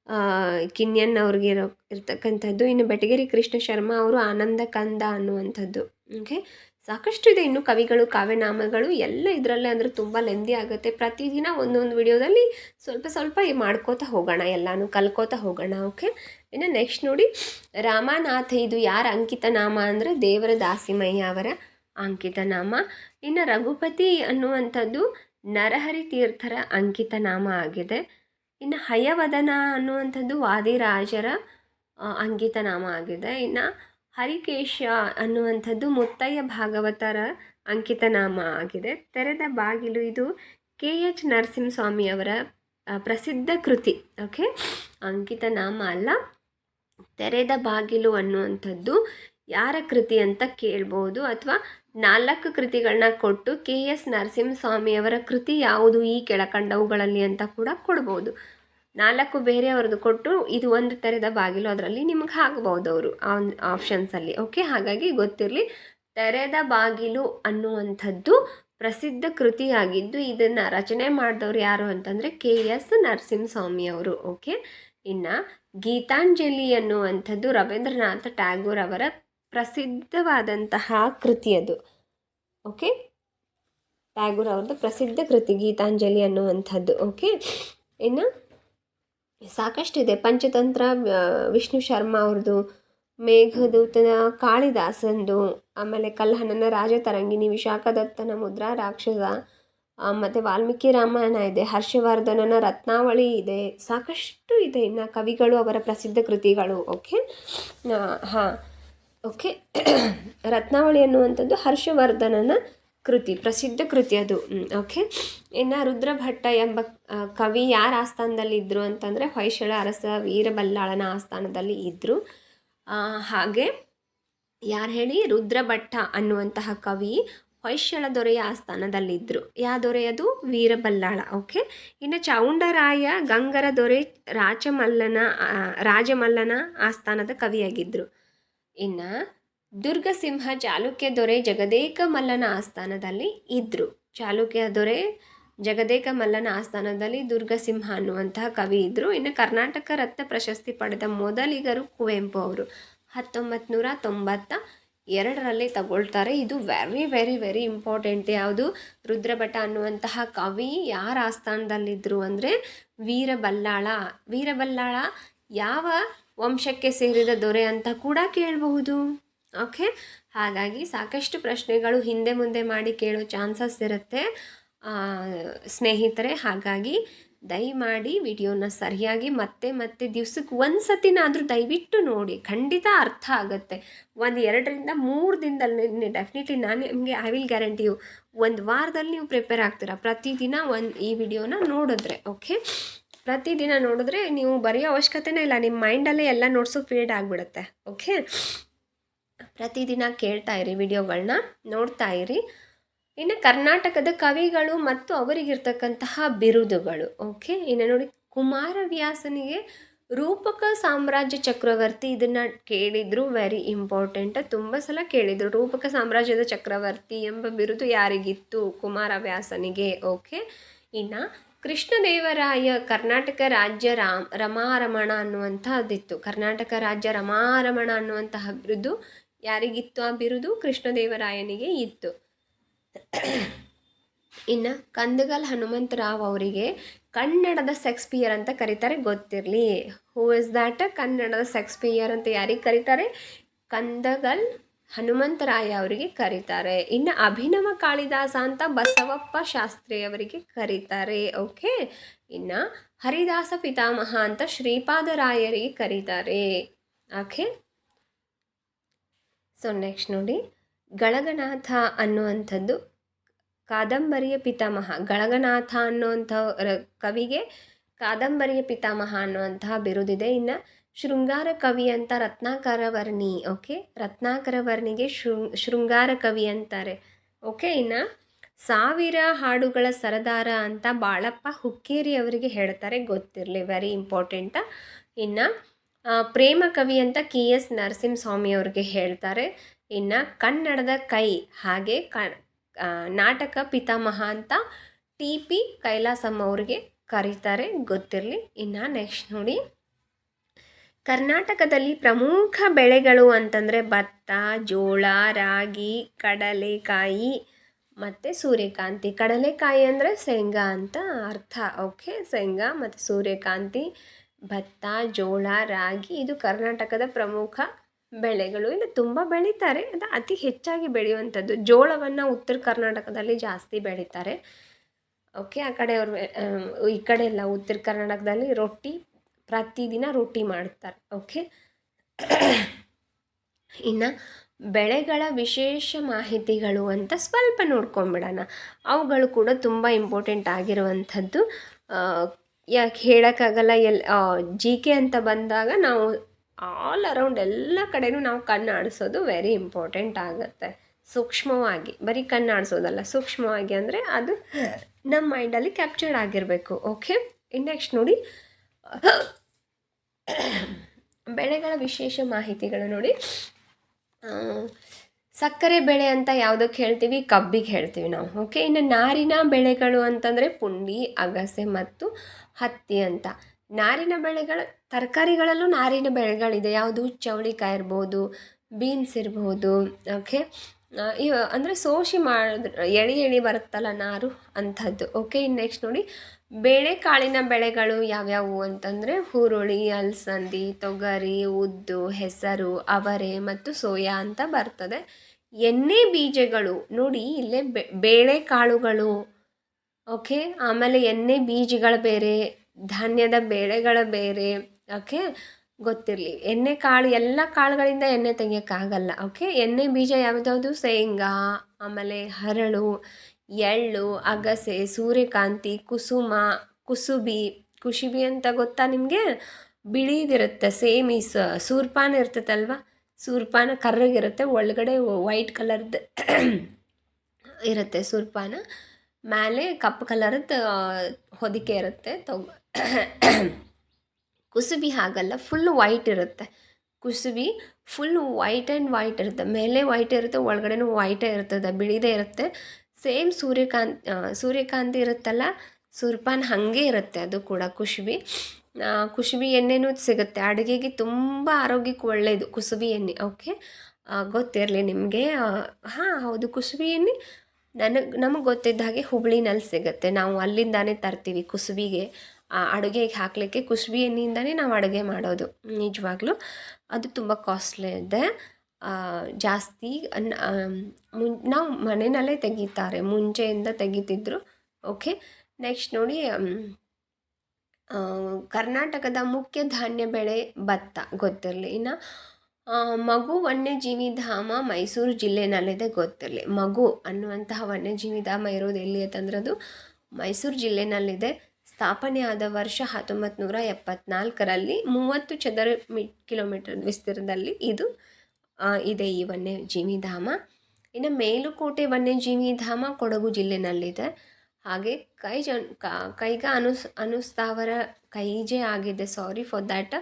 Speaker 1: ಕಿನ್ಯನ್ ಅವ್ರಿಗೆ ಇರೋ, ಇರ್ತಕ್ಕಂಥದ್ದು. ಇನ್ನು ಬೆಟಗೇರಿ ಕೃಷ್ಣ ಶರ್ಮ ಅವರು ಆನಂದ ಕಂದ ಅನ್ನುವಂಥದ್ದು. ಓಕೆ ಸಾಕಷ್ಟು ಇದೆ. ಇನ್ನು ಕವಿಗಳು, ಕಾವ್ಯನಾಮಗಳು ಎಲ್ಲ ಇದರಲ್ಲೇ ಅಂದರೆ ತುಂಬ ಲೆಂದಿ ಆಗುತ್ತೆ. ಪ್ರತಿದಿನ ಒಂದೊಂದು ವಿಡಿಯೋದಲ್ಲಿ ಸ್ವಲ್ಪ ಸ್ವಲ್ಪ ಮಾಡ್ಕೋತಾ ಹೋಗೋಣ, ಎಲ್ಲನೂ ಕಲ್ಕೋತಾ ಹೋಗೋಣ. ಓಕೆ ಇನ್ನು ನೆಕ್ಸ್ಟ್ ನೋಡಿ, ರಾಮನಾಥ ಇದು ಯಾರ ಅಂಕಿತ ನಾಮ ಅಂದರೆ ದೇವರ ದಾಸಿಮಯ್ಯ ಅವರ ಅಂಕಿತ ನಾಮ ಇನ್ನು ರಘುಪತಿ ಅನ್ನುವಂಥದ್ದು ನರಹರಿ ತೀರ್ಥರ ಅಂಕಿತ ನಾಮ ಆಗಿದೆ. ಇನ್ನು ಹಯವದನ ಅನ್ನುವಂಥದ್ದು ವಾದಿರಾಜರ ಅಂಕಿತನಾಮ ಅಂಕಿತ ನಾಮ ಆಗಿದೆ. ಇನ್ನು ಹರಿಕೇಶ ಅನ್ನುವಂಥದ್ದು ಮುತ್ತಯ್ಯ ಭಾಗವತರ ಅಂಕಿತ ನಾಮ ಆಗಿದೆ. ತೆರೆದ ಬಾಗಿಲು ಇದು ಕೆ. ಎಚ್. ನರಸಿಂಹಸ್ವಾಮಿಯವರ ಪ್ರಸಿದ್ಧ ಕೃತಿ. ಓಕೆ? ಅಂಕಿತ ನಾಮ ಅಲ್ಲ. ತೆರೆದ ಬಾಗಿಲು ಅನ್ನುವಂಥದ್ದು ಯಾರ ಕೃತಿ ಅಂತ ಕೇಳ್ಬೋದು. ಅಥವಾ ನಾಲ್ಕು ಕೃತಿಗಳನ್ನ ಕೊಟ್ಟು ಕೆ ಎಸ್ ನರಸಿಂಹಸ್ವಾಮಿಯವರ ಕೃತಿ ಯಾವುದು? ಈ ಕೆಳಕಂಡವುಗಳಲ್ಲಿ ಅಂತ ಕೂಡ ಕೊಡ್ಬೋದು. ನಾಲ್ಕು ಬೇರೆಯವ್ರದ್ದು ಕೊಟ್ಟು ಇದು ಒಂದು ತೆರೆದ ಬಾಗಿಲು, ಅದರಲ್ಲಿ ನಿಮ್ಗೆ ಹಾಕ್ಬೋದು ಅವರು ಆಪ್ಷನ್ಸಲ್ಲಿ. ಓಕೆ? ಹಾಗಾಗಿ ಗೊತ್ತಿರಲಿ, ತೆರೆದ ಬಾಗಿಲು ಅನ್ನುವಂಥದ್ದು ಪ್ರಸಿದ್ಧ ಕೃತಿಯಾಗಿದ್ದು ಇದನ್ನು ರಚನೆ ಮಾಡಿದವರು ಯಾರು ಅಂತಂದರೆ ಕೆ ಎಸ್ ನರಸಿಂಹಸ್ವಾಮಿಯವರು. ಓಕೆ? ಇನ್ನು ಗೀತಾಂಜಲಿ ಅನ್ನುವಂಥದ್ದು ರವೀಂದ್ರನಾಥ ಟ್ಯಾಗೋರ್ ಅವರ ಪ್ರಸಿದ್ಧವಾದಂತಹ ಕೃತಿ ಅದು. ಓಕೆ ಟ್ಯಾಗೂರ್ ಅವ್ರದ್ದು ಪ್ರಸಿದ್ಧ ಕೃತಿ, ಗೀತಾಂಜಲಿ ಅನ್ನುವಂಥದ್ದು. ಓಕೆ ಇನ್ನು ಸಾಕಷ್ಟಿದೆ. ಪಂಚತಂತ್ರ ವಿಷ್ಣು ಶರ್ಮಾ ಅವ್ರದ್ದು, ಮೇಘದೂತನ ಕಾಳಿದಾಸಂದು, ಆಮೇಲೆ ಕಲ್ಹಣನ ರಾಜತರಂಗಿಣಿ ವಿಶಾಖದತ್ತನ ಮುದ್ರಾ ರಾಕ್ಷಸ ಮತ್ತು ವಾಲ್ಮೀಕಿ ರಾಮಾಯಣ ಇದೆ, ಹರ್ಷವರ್ಧನನ ರತ್ನಾವಳಿ ಇದೆ. ಸಾಕಷ್ಟು ಇದೆ ಇನ್ನು ಕವಿಗಳು ಅವರ ಪ್ರಸಿದ್ಧ ಕೃತಿಗಳು. ಓಕೆ ಹಾಂ. ಓಕೆ. ರತ್ನಾವಳಿ ಅನ್ನುವಂಥದ್ದು ಹರ್ಷವರ್ಧನನ ಕೃತಿ, ಪ್ರಸಿದ್ಧ ಕೃತಿ ಅದು. ಓಕೆ. ಇನ್ನು ರುದ್ರಭಟ್ಟ ಎಂಬ ಕವಿ ಯಾರ ಆಸ್ಥಾನದಲ್ಲಿ ಇದ್ದರು ಅಂತಂದರೆ ಹೊಯ್ಸಳ, ಅರಸ, ವೀರಬಲ್ಲಾಳನ ಆಸ್ಥಾನದಲ್ಲಿ ಇದ್ದರು ಹಾಗೆ ಯಾರು ಹೇಳಿ? ರುದ್ರಭಟ್ಟ ಅನ್ನುವಂತಹ ಕವಿ ಹೊಯ್ಸಳ ದೊರೆಯ ಆಸ್ಥಾನದಲ್ಲಿದ್ದರು ಯಾ ದೊರೆಯದು ವೀರಬಲ್ಲಾಳ, ಓಕೆ. ಇನ್ನು ಚೌಂಡರಾಯ ಗಂಗರ ದೊರೆ ರಾಜಮಲ್ಲನ ರಾಜಮಲ್ಲನ ಆಸ್ಥಾನದ ಕವಿಯಾಗಿದ್ದರು ಇನ್ನು ದುರ್ಗಸಿಂಹ ಚಾಲುಕ್ಯ ದೊರೆ ಜಗದೇಕ ಮಲ್ಲನ ಆಸ್ಥಾನದಲ್ಲಿ ಇದ್ದರು ಚಾಲುಕ್ಯ ದೊರೆ ಜಗದೇಕ ಮಲ್ಲನ ಆಸ್ಥಾನದಲ್ಲಿ ದುರ್ಗಸಿಂಹ ಅನ್ನುವಂತಹ ಕವಿ ಇದ್ದರು ಇನ್ನು ಕರ್ನಾಟಕ ರತ್ನ ಪ್ರಶಸ್ತಿ ಪಡೆದ ಮೊದಲಿಗರು ಕುವೆಂಪು ಅವರು. ಹತ್ತೊಂಬತ್ತು ನೂರ ತೊಂಬತ್ತ ಎರಡರಲ್ಲಿ ತಗೊಳ್ತಾರೆ. ಇದು ವೆರಿ ವೆರಿ ವೆರಿ ಇಂಪಾರ್ಟೆಂಟ್ ಯಾವುದು? ರುದ್ರಭಟ ಅನ್ನುವಂತಹ ಕವಿ ಯಾರ ಆಸ್ಥಾನದಲ್ಲಿದ್ದರು ಅಂದರೆ ವೀರಬಲ್ಲಾಳ. ವೀರಬಲ್ಲಾಳ ಯಾವ ವಂಶಕ್ಕೆ ಸೇರಿದ ದೊರೆ ಅಂತ ಕೂಡ ಕೇಳಬಹುದು. ಓಕೆ ಹಾಗಾಗಿ ಸಾಕಷ್ಟು ಪ್ರಶ್ನೆಗಳು ಹಿಂದೆ ಮುಂದೆ ಮಾಡಿ ಕೇಳೋ ಚಾನ್ಸಸ್ ಇರುತ್ತೆ. ಸ್ನೇಹಿತರೆ, ಹಾಗಾಗಿ ದಯಮಾಡಿ ವಿಡಿಯೋನ ಸರಿಯಾಗಿ ಮತ್ತೆ ಮತ್ತೆ ದಿವ್ಸಕ್ಕೆ ಒಂದು ಸತಿನಾದರೂ ದಯವಿಟ್ಟು ನೋಡಿ. ಖಂಡಿತ ಅರ್ಥ ಆಗುತ್ತೆ. ಒಂದು ಎರಡರಿಂದ ಮೂರು ದಿನದಲ್ಲಿ ಡೆಫಿನೆಟ್ಲಿ ನಾನು ನಿಮಗೆ ಐ ವಿಲ್ ಗ್ಯಾರಂಟಿ ಯು ಒಂದು ವಾರದಲ್ಲಿ ನೀವು ಪ್ರಿಪೇರ್ ಆಗ್ತೀರಾ. ಪ್ರತಿದಿನ ಒಂದು ಈ ವಿಡಿಯೋನ ನೋಡಿದ್ರೆ ಓಕೆ ಪ್ರತಿದಿನ ನೋಡಿದ್ರೆ ನೀವು ಬರೆಯೋ ಅವಶ್ಯಕತೆನೇ ಇಲ್ಲ. ನಿಮ್ಮ ಮೈಂಡಲ್ಲೇ ಎಲ್ಲ ನೋಟ್ಸು ಫೀಡ್ ಆಗಿಬಿಡುತ್ತೆ. ಓಕೆ? ಪ್ರತಿದಿನ ಕೇಳ್ತಾ ಇರಿ ವಿಡಿಯೋಗಳನ್ನ ನೋಡ್ತಾ ಇರಿ. ಇನ್ನು ಕರ್ನಾಟಕದ ಕವಿಗಳು ಮತ್ತು ಅವರಿಗಿರ್ತಕ್ಕಂತಹ ಬಿರುದುಗಳು. ಓಕೆ? ಇನ್ನು ನೋಡಿ ಕುಮಾರವ್ಯಾಸನಿಗೆ ರೂಪಕ ಸಾಮ್ರಾಜ್ಯ ಚಕ್ರವರ್ತಿ ಇದನ್ನು ಕೇಳಿದ್ರು ವೆರಿ ಇಂಪಾರ್ಟೆಂಟ್ ತುಂಬ ಸಲ ಕೇಳಿದರು, ರೂಪಕ ಸಾಮ್ರಾಜ್ಯದ ಚಕ್ರವರ್ತಿ ಎಂಬ ಬಿರುದು ಯಾರಿಗಿತ್ತು ಕುಮಾರವ್ಯಾಸನಿಗೆ ಓಕೆ? ಇನ್ನು ಕೃಷ್ಣದೇವರಾಯ ಕರ್ನಾಟಕ ರಾಜ್ಯ ರಾಮ್ ರಮಾರಮಣ ಅನ್ನುವಂಥದ್ದಿತ್ತು ಕರ್ನಾಟಕ ರಾಜ್ಯ ರಮಾರಮಣ ಅನ್ನುವಂತಹ ಬಿರುದು ಯಾರಿಗಿತ್ತು? ಆ ಬಿರುದು ಕೃಷ್ಣದೇವರಾಯನಿಗೆ ಇತ್ತು. ಇನ್ನು ಕಂದಗಲ್ ಹನುಮಂತರಾವ್ ಅವರಿಗೆ ಕನ್ನಡದ ಸೆಕ್ಸ್ಪಿಯರ್ ಅಂತ ಕರೀತಾರೆ, ಗೊತ್ತಿರಲಿ. ಹೂ ಇಸ್ ದ್ಯಾಟ್ ಕನ್ನಡದ ಸೆಕ್ಸ್ಪಿಯರ್ ಅಂತ ಯಾರಿಗೆ ಕರೀತಾರೆ? ಕಂದಗಲ್ ಹನುಮಂತರಾಯ ಅವರಿಗೆ ಕರೀತಾರೆ. ಇನ್ನು ಅಭಿನವ ಕಾಳಿದಾಸ ಅಂತ ಬಸವಪ್ಪ ಶಾಸ್ತ್ರಿ ಅವರಿಗೆ ಕರೀತಾರೆ. ಓಕೆ? ಇನ್ನು ಹರಿದಾಸ ಪಿತಾಮಹ ಅಂತ ಶ್ರೀಪಾದರಾಯರಿಗೆ ಕರೀತಾರೆ. ಓಕೆ? ಸೊ ನೆಕ್ಸ್ಟ್ ನೋಡಿ. ಗಳಗನಾಥ ಅನ್ನುವಂಥದ್ದು ಕಾದಂಬರಿಯ ಪಿತಾಮಹ. ಗಳಗನಾಥ ಅನ್ನುವಂಥ ಕವಿಗೆ ಕಾದಂಬರಿಯ ಪಿತಾಮಹ ಅನ್ನುವಂತಹ ಬಿರುದಿದೆ. ಇನ್ನು ಶೃಂಗಾರ ಕವಿ ಅಂತ ರತ್ನಾಕರ ವರ್ಣಿ ಓಕೆ? ರತ್ನಾಕರ ವರ್ಣಿಗೆ ಶೃಂಗಾರ ಕವಿ ಅಂತಾರೆ. ಓಕೆ, ಇನ್ನು ಸಾವಿರ ಹಾಡುಗಳ ಸರದಾರ ಅಂತ ಬಾಳಪ್ಪ ಹುಕ್ಕೇರಿ ಅವರಿಗೆ ಹೇಳ್ತಾರೆ, ಗೊತ್ತಿರಲಿ ವೆರಿ ಇಂಪಾರ್ಟೆಂಟ ಇನ್ನು ಪ್ರೇಮ ಕವಿ ಅಂತ ಕೆ ಎಸ್ ನರಸಿಂಹಸ್ವಾಮಿ ಅವ್ರಿಗೆ ಹೇಳ್ತಾರೆ. ಇನ್ನು, ಕನ್ನಡದ ಕೈ, ಹಾಗೆ ಕ ನಾಟಕ ಪಿತಾಮಹ ಅಂತ ಟಿ ಪಿ ಕೈಲಾಸಮ್ಮ ಅವ್ರಿಗೆ ಕರೀತಾರೆ, ಗೊತ್ತಿರಲಿ. ಇನ್ನು ನೆಕ್ಸ್ಟ್ ನೋಡಿ. ಕರ್ನಾಟಕದಲ್ಲಿ ಪ್ರಮುಖ ಬೆಳೆಗಳು ಅಂತಂದರೆ ಭತ್ತ, ಜೋಳ, ರಾಗಿ, ಕಡಲೆಕಾಯಿ ಮತ್ತು ಸೂರ್ಯಕಾಂತಿ. ಕಡಲೆಕಾಯಿ ಅಂದರೆ ಶೇಂಗಾ ಅಂತ ಅರ್ಥ. ಓಕೆ, ಶೇಂಗಾ ಮತ್ತು ಸೂರ್ಯಕಾಂತಿ, ಭತ್ತ, ಜೋಳ, ರಾಗಿ ಇದು ಕರ್ನಾಟಕದ ಪ್ರಮುಖ ಬೆಳೆಗಳು. ಇಲ್ಲಿ ತುಂಬ ಬೆಳೀತಾರೆ, ಅದು ಅತಿ ಹೆಚ್ಚಾಗಿ ಬೆಳೆಯುವಂಥದ್ದು. ಜೋಳವನ್ನು ಉತ್ತರ ಕರ್ನಾಟಕದಲ್ಲಿ ಜಾಸ್ತಿ ಬೆಳೀತಾರೆ. ಓಕೆ, ಆ ಕಡೆ ಅವ್ರ ಈ ಕಡೆ ಎಲ್ಲ ಉತ್ತರ ಕರ್ನಾಟಕದಲ್ಲಿ ರೊಟ್ಟಿ ಪ್ರತಿದಿನ ರೊಟ್ಟಿ ಮಾಡ್ತಾರೆ ಓಕೆ ಇನ್ನು ಬೆಳೆಗಳ ವಿಶೇಷ ಮಾಹಿತಿಗಳು ಅಂತ ಸ್ವಲ್ಪ ನೋಡ್ಕೊಂಬಿಡೋಣ. ಅವುಗಳು ಕೂಡ ತುಂಬ ಇಂಪಾರ್ಟೆಂಟ್ ಆಗಿರುವಂಥದ್ದು. ಯಾಕೆ ಹೇಳೋಕ್ಕಾಗಲ್ಲ ಎಲ್ ಜಿ ಕೆ ಅಂತ ಬಂದಾಗ ನಾವು ಆಲ್ ಅರೌಂಡ್ ಎಲ್ಲ ಕಡೆನೂ ನಾವು ಕಣ್ಣು ಆಡಿಸೋದು ವೆರಿ ಇಂಪಾರ್ಟೆಂಟ್ ಆಗುತ್ತೆ. ಸೂಕ್ಷ್ಮವಾಗಿ ಬರೀ ಕಣ್ಣು ಆಡಿಸೋದಲ್ಲ ಸೂಕ್ಷ್ಮವಾಗಿ ಅಂದರೆ ಅದು ನಮ್ಮ ಮೈಂಡಲ್ಲಿ ಕ್ಯಾಪ್ಚರ್ಡ್ ಆಗಿರಬೇಕು ಓಕೆ ನೆಕ್ಸ್ಟ್ ನೋಡಿ ಬೆಳೆಗಳ ವಿಶೇಷ ಮಾಹಿತಿಗಳು ನೋಡಿ. ಸಕ್ಕರೆ ಬೆಳೆ ಅಂತ ಯಾವುದಕ್ಕೆ ಹೇಳ್ತೀವಿ? ಕಬ್ಬಿಗೆ ಹೇಳ್ತೀವಿ ನಾವು ಓಕೆ ಇನ್ನು ನಾರಿನ ಬೆಳೆಗಳು ಅಂತಂದರೆ ಪುಂಡಿ, ಅಗಸೆ ಮತ್ತು ಹತ್ತಿ ಅಂತ. ನಾರಿನ ಬೆಳೆಗಳ, ತರಕಾರಿಗಳಲ್ಲೂ ನಾರಿನ ಬೆಳೆಗಳಿದೆ. ಯಾವುದು? ಚೌಳಿಕಾಯಿ ಇರ್ಬೋದು, ಬೀನ್ಸ್ ಇರ್ಬೋದು ಓಕೆ ಇವ ಅಂದರೆ ಸೋಸಿ ಮಾಡಿದ್ರೆ ಎಳೆ ಎಳೆ ಬರುತ್ತಲ್ಲ ನಾರು ಅಂಥದ್ದು ಓಕೆ ಇನ್ನು ನೆಕ್ಸ್ಟ್ ನೋಡಿ ಬೇಳೆಕಾಳಿನ ಬೆಳೆಗಳು ಯಾವ್ಯಾವು ಅಂತಂದರೆ ಹುರುಳಿ, ಅಲಸಂದಿ, ತೊಗರಿ, ಉದ್ದು, ಹೆಸರು, ಅವರೆ ಮತ್ತು ಸೋಯಾ ಅಂತ ಬರ್ತದೆ. ಎಣ್ಣೆ ಬೀಜಗಳು, ನೋಡಿ ಇಲ್ಲೇ ಬೇಳೆಕಾಳುಗಳು, ಓಕೆ? ಆಮೇಲೆ ಎಣ್ಣೆ ಬೀಜಗಳು ಬೇರೆ, ಧಾನ್ಯದ ಬೇಳೆಗಳ ಬೇರೆ, ಓಕೆ? ಗೊತ್ತಿರಲಿ. ಎಣ್ಣೆ ಕಾಳು, ಎಲ್ಲ ಕಾಳುಗಳಿಂದ ಎಣ್ಣೆ ತೆಗಿಯೋಕ್ಕಾಗಲ್ಲ, ಓಕೆ? ಎಣ್ಣೆ ಬೀಜ ಯಾವುದ್ಯಾವುದು? ಶೇಂಗಾ, ಆಮೇಲೆ ಹರಳು ಎಳ್ಳು, ಅಗಸೆ, ಸೂರ್ಯಕಾಂತಿ, ಕುಸುಮ, ಕುಸುಬಿ ಕುಸುಬಿ ಅಂತ ಗೊತ್ತಾ ನಿಮಗೆ? ಬಿಳಿದಿರುತ್ತೆ, ಸೇಮ್ ಈ ಸೂರ್ಪಾನ ಇರ್ತೈತಲ್ವ? ಸೂರ್ಪಾನ ಕರ್ರಗಿರುತ್ತೆ, ಒಳಗಡೆ ವೈಟ್ ಕಲರ್ದು ಇರುತ್ತೆ ಸೂರ್ಪಾನ ಮೇಲೆ ಕಪ್ಪು ಕಲರದ್ದು ಹೊದಿಕೆ ಇರುತ್ತೆ, ತಗೊ, ಕುಸುಬಿ ಹಾಗಲ್ಲ ಫುಲ್ ವೈಟ್ ಇರುತ್ತೆ. ಕುಸುಬಿ ಫುಲ್ ವೈಟ್ ಆ್ಯಂಡ್ ವೈಟ್ ಇರುತ್ತೆ. ಮೇಲೆ ವೈಟ್ ಇರುತ್ತೆ, ಒಳಗಡೆನೂ ವೈಟೇ ಇರ್ತದೆ, ಬಿಳಿದೇ ಇರುತ್ತೆ. ಸೇಮ್ ಸೂರ್ಯಕಾಂತ್ ಸೂರ್ಯಕಾಂತಿ ಇರುತ್ತಲ್ಲ ಸೂರ್ಪಾನ್ ಹಾಗೆ ಇರುತ್ತೆ ಅದು ಕೂಡ ಕುಸುಬಿ. ಆ, ಕುಸುಬಿ ಎಣ್ಣೆನೂ ಸಿಗುತ್ತೆ. ಅಡುಗೆಗೆ ತುಂಬ ಆರೋಗ್ಯಕ್ಕೆ ಒಳ್ಳೆಯದು ಕುಸುಬಿ ಎಣ್ಣೆ ಓಕೆ? ಗೊತ್ತಿರಲಿ ನಿಮಗೆ. ಹಾಂ ಹೌದು ಕುಸುಬಿ ಎಣ್ಣೆ ನನಗೆ ನಮಗೆ ಗೊತ್ತಿದ್ದ ಹಾಗೆ ಹುಬ್ಳಿನಲ್ಲಿ ಸಿಗುತ್ತೆ. ನಾವು ಅಲ್ಲಿಂದಾನೇ ತರ್ತೀವಿ ಕುಸುಬಿಗೆ. ಅಡುಗೆಗೆ ಹಾಕಲಿಕ್ಕೆ ಕುಸುಬಿ ಎಣ್ಣೆಯಿಂದನೇ ನಾವು ಅಡುಗೆ ಮಾಡೋದು ನಿಜವಾಗ್ಲೂ. ಅದು ತುಂಬ ಕಾಸ್ಟ್ಲಿ ಇದೆ. ಜಾಸ್ತಿ ಮುನ್, ನಾವು ಮನೆಯಲ್ಲೇ ತೆಗಿತಾರೆ, ಮುಂಚೆಯಿಂದ ತೆಗಿತಿದ್ರು, ಓಕೆ? ನೆಕ್ಸ್ಟ್ ನೋಡಿ ಕರ್ನಾಟಕದ ಮುಖ್ಯ ಧಾನ್ಯ ಬೆಳೆ ಭತ್ತ, ಗೊತ್ತಿರಲಿ. ಇನ್ನು ಮಗು ವನ್ಯಜೀವಿ ಧಾಮ ಮೈಸೂರು ಜಿಲ್ಲೆನಲ್ಲಿದೆ, ಗೊತ್ತಿರಲಿ. ಮಗು ಅನ್ನುವಂತಹ ವನ್ಯಜೀವಿ ಧಾಮ ಇರೋದು ಎಲ್ಲಿ ಅಂತಂದ್ರೆ ಅದು ಮೈಸೂರು ಜಿಲ್ಲೆನಲ್ಲಿದೆ. ಸ್ಥಾಪನೆ ಆದ ವರ್ಷ ಹತ್ತೊಂಬತ್ತು ನೂರ ಎಪ್ಪತ್ನಾಲ್ಕರಲ್ಲಿ ಮೂವತ್ತು ಚದರ ಮಿ, ಕಿಲೋಮೀಟರ್ ವಿಸ್ತೀರ್ಣದಲ್ಲಿ ಇದು ಇದೆ ಈ ವನ್ಯಜೀವಿ ಧಾಮ ಇನ್ನು ಮೇಲುಕೋಟೆ ವನ್ಯಜೀವಿ ಧಾಮ ಕೊಡಗು ಜಿಲ್ಲೆನಲ್ಲಿದೆ. ಹಾಗೆ ಕ- ಕೈಗಾ ಅನುಸ್, ಅನುಸ್ಥಾವರ ಕೈಜೆ ಆಗಿದೆ. ಸಾರಿ ಫಾರ್ ದ್ಯಾಟ್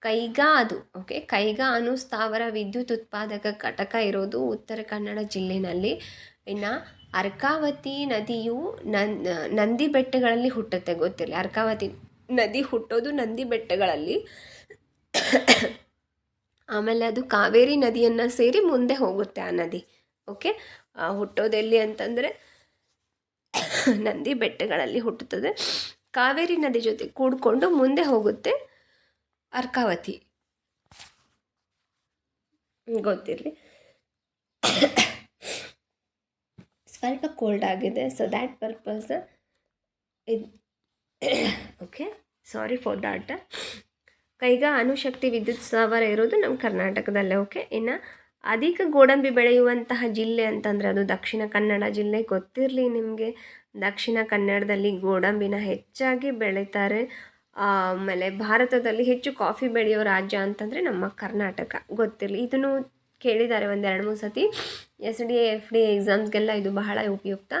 Speaker 1: ಕೈಗಾ ಅದು ಓಕೆ ಕೈಗಾ ಅನುಸ್ಥಾವರ ವಿದ್ಯುತ್ ಉತ್ಪಾದಕ ಘಟಕ ಇರೋದು ಉತ್ತರ ಕನ್ನಡ ಜಿಲ್ಲೆನಲ್ಲಿ. ಇನ್ನು ಅರ್ಕಾವತಿ ನದಿಯು ನಂದಿ ಬೆಟ್ಟಗಳಲ್ಲಿ ಹುಟ್ಟುತ್ತೆ, ಗೊತ್ತಿಲ್ಲ. ಅರ್ಕಾವತಿ ನದಿ ಹುಟ್ಟೋದು ನಂದಿ ಬೆಟ್ಟಗಳಲ್ಲಿ. ಆಮೇಲೆ ಅದು ಕಾವೇರಿ ನದಿಯನ್ನು ಸೇರಿ ಮುಂದೆ ಹೋಗುತ್ತೆ ಆ ನದಿ ಓಕೆ ಹುಟ್ಟೋದೆಲ್ಲಿ ಅಂತಂದರೆ ನಂದಿ ಬೆಟ್ಟಗಳಲ್ಲಿ ಹುಟ್ಟುತ್ತದೆ. ಕಾವೇರಿ ನದಿ ಜೊತೆ ಕೂಡಿಕೊಂಡು ಮುಂದೆ ಹೋಗುತ್ತೆ ಅರ್ಕಾವತಿ. ಗೊತ್ತಿರಲಿ? ಸ್ವಲ್ಪ ಕೋಲ್ಡ್ ಆಗಿದೆ ಸೊ ದ್ಯಾಟ್ ಪರ್ಪಸ್ ಇದು okay sorry for that Kaiga ಅಣುಶಕ್ತಿ ವಿದ್ಯುತ್ ಸ್ಥಾವರ ಇರೋದು ನಮ್ಮ ಕರ್ನಾಟಕದಲ್ಲೇ ಓಕೆ ಇನ್ನು ಅಧಿಕ ಗೋಡಂಬಿ ಬೆಳೆಯುವಂತಹ ಜಿಲ್ಲೆ ಅಂತಂದರೆ ಅದು ದಕ್ಷಿಣ ಕನ್ನಡ ಜಿಲ್ಲೆ. ಗೊತ್ತಿರಲಿ ನಿಮಗೆ, ದಕ್ಷಿಣ ಕನ್ನಡದಲ್ಲಿ ಗೋಡಂಬಿನ ಹೆಚ್ಚಾಗಿ ಬೆಳೀತಾರೆ. ಆಮೇಲೆ ಭಾರತದಲ್ಲಿ ಹೆಚ್ಚು ಕಾಫಿ ಬೆಳೆಯೋ ರಾಜ್ಯ ಅಂತಂದರೆ ನಮ್ಮ ಕರ್ನಾಟಕ. ಗೊತ್ತಿರಲಿ, ಇದನ್ನು ಕೇಳಿದ್ದಾರೆ ಒಂದು ಎರಡು ಮೂರು ಸತಿ. ಎಸ್ ಡಿ ಎಫ್ ಡಿ ಎಕ್ಸಾಮ್ಸ್ಗೆಲ್ಲ ಇದು ಬಹಳ ಉಪಯುಕ್ತ.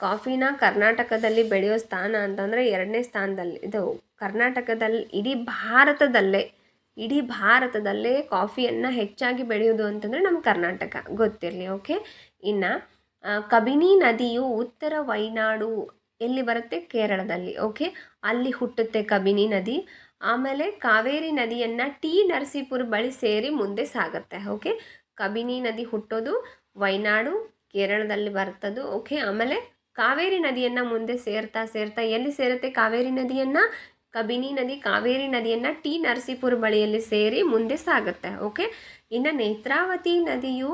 Speaker 1: ಕಾಫಿನ ಕರ್ನಾಟಕದಲ್ಲಿ ಬೆಳೆಯೋ ಸ್ಥಾನ ಅಂತಂದರೆ ಎರಡನೇ ಸ್ಥಾನದಲ್ಲಿ ಇದು. ಕರ್ನಾಟಕದಲ್ಲಿ, ಇಡೀ ಭಾರತದಲ್ಲೇ ಇಡೀ ಭಾರತದಲ್ಲೇ ಕಾಫಿಯನ್ನು ಹೆಚ್ಚಾಗಿ ಬೆಳೆಯೋದು ಅಂತಂದರೆ ನಮ್ಮ ಕರ್ನಾಟಕ. ಗೊತ್ತಿರಲಿ ಓಕೆ ಇನ್ನು ಕಬಿನಿ ನದಿಯು ಉತ್ತರ ವೈನಾಡು ಎಲ್ಲಿ ಬರುತ್ತೆ? ಕೇರಳದಲ್ಲಿ ಓಕೆ ಅಲ್ಲಿ ಹುಟ್ಟುತ್ತೆ ಕಬಿನಿ ನದಿ. ಆಮೇಲೆ ಕಾವೇರಿ ನದಿಯನ್ನು ಟಿ ನರಸೀಪುರ ಬಳಿ ಸೇರಿ ಮುಂದೆ ಸಾಗುತ್ತೆ ಓಕೆ ಕಬಿನಿ ನದಿ ಹುಟ್ಟೋದು ವೈನಾಡು, ಕೇರಳದಲ್ಲಿ ಬರ್ತದು ಓಕೆ ಆಮೇಲೆ ಕಾವೇರಿ ನದಿಯನ್ನು ಮುಂದೆ ಸೇರ್ತಾ ಸೇರ್ತಾ ಎಲ್ಲಿ ಸೇರುತ್ತೆ ಕಾವೇರಿ ನದಿಯನ್ನು? ಕಬಿನಿ ನದಿ, ಕಾವೇರಿ ನದಿಯನ್ನು ಟಿ. ನರಸೀಪುರ ಬಳಿಯಲ್ಲಿ ಸೇರಿ ಮುಂದೆ ಸಾಗುತ್ತೆ ಓಕೆ ಇನ್ನು ನೇತ್ರಾವತಿ ನದಿಯು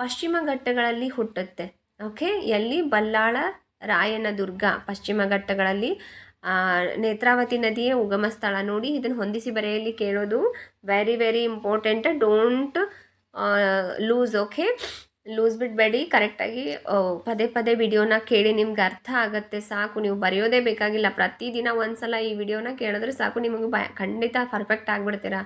Speaker 1: ಪಶ್ಚಿಮ ಘಟ್ಟಗಳಲ್ಲಿ ಹುಟ್ಟುತ್ತೆ ಓಕೆ ಎಲ್ಲಿ? ಬಲ್ಲಾಳ ರಾಯನದುರ್ಗ ಪಶ್ಚಿಮ ಘಟ್ಟಗಳಲ್ಲಿ. ನೇತ್ರಾವತಿ ನದಿಯೇ ಉಗಮ ಸ್ಥಳ. ನೋಡಿ, ಇದನ್ನು ಹೊಂದಿಸಿ ಬರೆಯಲ್ಲಿ ಕೇಳೋದು very very important don't lose okay lose ಬಿಡಬೇಡಿ. ಕರೆಕ್ಟಾಗಿ ಪದೇ ಪದೇ ವಿಡಿಯೋನ ಕೇಳಿ ನಿಮ್ಗೆ ಅರ್ಥ ಆಗುತ್ತೆ. ಸಾಕು, ನೀವು ಬರೆಯೋದೇ ಬೇಕಾಗಿಲ್ಲ. ಪ್ರತಿದಿನ ಒಂದು ಸಲ ಈ ವಿಡಿಯೋನ ಕೇಳಿದ್ರೆ ಸಾಕು, ನಿಮಗೆ ಬ, ಖಂಡಿತ ಪರ್ಫೆಕ್ಟ್ ಆಗಿಬಿಡ್ತೀರಾ.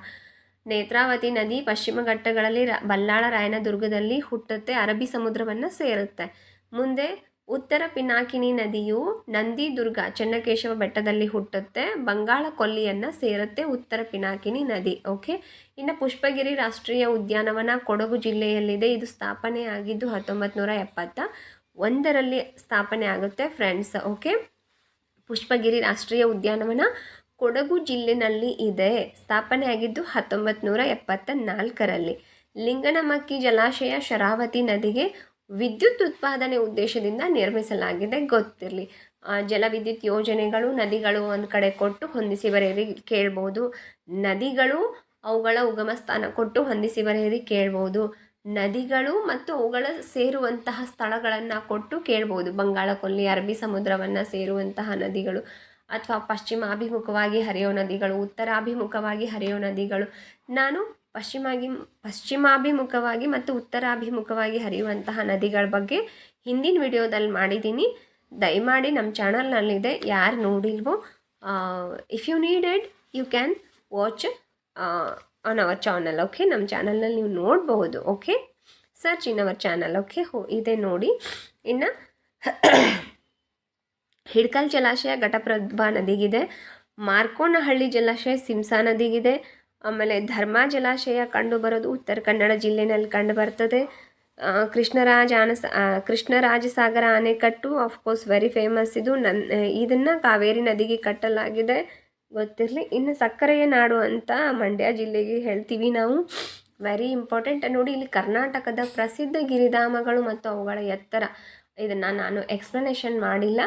Speaker 1: ನೇತ್ರಾವತಿ ನದಿ ಪಶ್ಚಿಮ ಘಟ್ಟಗಳಲ್ಲಿ ರ ಬಲ್ಲಾಳ ರಾಯನದುರ್ಗದಲ್ಲಿ ಹುಟ್ಟುತ್ತೆ, ಅರಬ್ಬಿ ಸಮುದ್ರವನ್ನು ಸೇರುತ್ತೆ. ಮುಂದೆ ಉತ್ತರ ಪಿನಾಕಿನಿ ನದಿಯು ನಂದಿದುರ್ಗ, ಚೆನ್ನಕೇಶವ ಬೆಟ್ಟದಲ್ಲಿ ಹುಟ್ಟುತ್ತೆ. ಬಂಗಾಳ ಕೊಲ್ಲಿಯನ್ನು ಸೇರುತ್ತೆ ಉತ್ತರ ಪಿನಾಕಿನಿ ನದಿ, ಓಕೆ? ಇನ್ನು ಪುಷ್ಪಗಿರಿ ರಾಷ್ಟ್ರೀಯ ಉದ್ಯಾನವನ ಕೊಡಗು ಜಿಲ್ಲೆಯಲ್ಲಿದೆ. ಇದು ಸ್ಥಾಪನೆ ಆಗಿದ್ದು ಹತ್ತೊಂಬತ್ತು ನೂರ ಎಪ್ಪತ್ತ ಒಂದರಲ್ಲಿ ಸ್ಥಾಪನೆ ಆಗುತ್ತೆ ಫ್ರೆಂಡ್ಸ್, ಓಕೆ? ಪುಷ್ಪಗಿರಿ ರಾಷ್ಟ್ರೀಯ ಉದ್ಯಾನವನ ಕೊಡಗು ಜಿಲ್ಲೆನಲ್ಲಿ ಇದೆ. ಸ್ಥಾಪನೆ ಆಗಿದ್ದು ಹತ್ತೊಂಬತ್ತು ನೂರ ಎಪ್ಪತ್ತ ನಾಲ್ಕರಲ್ಲಿ. ಲಿಂಗನಮಕ್ಕಿ ಜಲಾಶಯ ಶರಾವತಿ ನದಿಗೆ ವಿದ್ಯುತ್ ಉತ್ಪಾದನೆ ಉದ್ದೇಶದಿಂದ ನಿರ್ಮಿಸಲಾಗಿದೆ, ಗೊತ್ತಿರಲಿ. ಜಲವಿದ್ಯುತ್ ಯೋಜನೆಗಳು ನದಿಗಳು ಒಂದು ಕಡೆ ಕೊಟ್ಟು ಹೊಂದಿಸಿ ಬರೆಯಿರಿ, ಕೇಳ್ಬೋದು. ನದಿಗಳು ಅವುಗಳ ಉಗಮ ಸ್ಥಾನ ಕೊಟ್ಟು ಹೊಂದಿಸಿ ಬರೆಯಿರಿ, ಕೇಳ್ಬೋದು. ನದಿಗಳು ಮತ್ತು ಅವುಗಳ ಸೇರುವಂತಹ ಸ್ಥಳಗಳನ್ನು ಕೊಟ್ಟು ಕೇಳ್ಬೋದು. ಬಂಗಾಳ ಕೊಲ್ಲಿ, ಅರಬ್ಬಿ ಸಮುದ್ರವನ್ನು ಸೇರುವಂತಹ ನದಿಗಳು ಅಥವಾ ಪಶ್ಚಿಮಾಭಿಮುಖವಾಗಿ ಹರಿಯೋ ನದಿಗಳು, ಉತ್ತರಾಭಿಮುಖವಾಗಿ ಹರಿಯೋ ನದಿಗಳು. ನಾನು ಪಶ್ಚಿಮಾಗಿ ಪಶ್ಚಿಮಾಭಿಮುಖವಾಗಿ ಮತ್ತು ಉತ್ತರಾಭಿಮುಖವಾಗಿ ಹರಿಯುವಂತಹ ನದಿಗಳ ಬಗ್ಗೆ ಹಿಂದಿನ ವಿಡಿಯೋದಲ್ಲಿ ಮಾಡಿದ್ದೀನಿ. ದಯಮಾಡಿ ನಮ್ಮ ಚಾನಲ್ನಲ್ಲಿದೆ, ಯಾರು ನೋಡಿಲ್ವೋ if you needed you can watch on our channel okay ನಮ್ಮ ಚಾನಲ್ನಲ್ಲಿ ನೀವು ನೋಡಬಹುದು okay search in our channel okay ಹೋ, ಇದೆ ನೋಡಿ. ಇನ್ನು ಹಿಡ್ಕಲ್ ಜಲಾಶಯ ಘಟಪ್ರಭಾ ನದಿಗಿದೆ. ಮಾರ್ಕೋನಹಳ್ಳಿ ಜಲಾಶಯ ಸಿಂಸಾ ನದಿಗಿದೆ. ಆಮೇಲೆ ಧರ್ಮ ಜಲಾಶಯ ಕಂಡು ಬರೋದು ಉತ್ತರ ಕನ್ನಡ ಜಿಲ್ಲೆಯಲ್ಲಿ ಕಂಡು ಬರ್ತದೆ. ಕೃಷ್ಣರಾಜ ಆನಸ ಕೃಷ್ಣರಾಜಸಾಗರ ಅಣೆಕಟ್ಟು ಆಫ್ಕೋರ್ಸ್ ವೆರಿ ಫೇಮಸ್ ಇದು. ನನ್ನ ಇದನ್ನು ಕಾವೇರಿ ನದಿಗೆ ಕಟ್ಟಲಾಗಿದೆ. ಗೊತ್ತಿರಲಿ, ಇನ್ನು ಸಕ್ಕರೆಯ ನಾಡು ಅಂತ ಮಂಡ್ಯ ಜಿಲ್ಲೆಗೆ ಹೇಳ್ತೀವಿ ನಾವು. ವೆರಿ ಇಂಪಾರ್ಟೆಂಟ್ ನೋಡಿ, ಇಲ್ಲಿ ಕರ್ನಾಟಕದ ಪ್ರಸಿದ್ಧ ಗಿರಿಧಾಮಗಳು ಮತ್ತು ಅವುಗಳ ಎತ್ತರ. ಇದನ್ನು ನಾನು ಎಕ್ಸ್ಪ್ಲನೇಷನ್ ಮಾಡಿಲ್ಲ.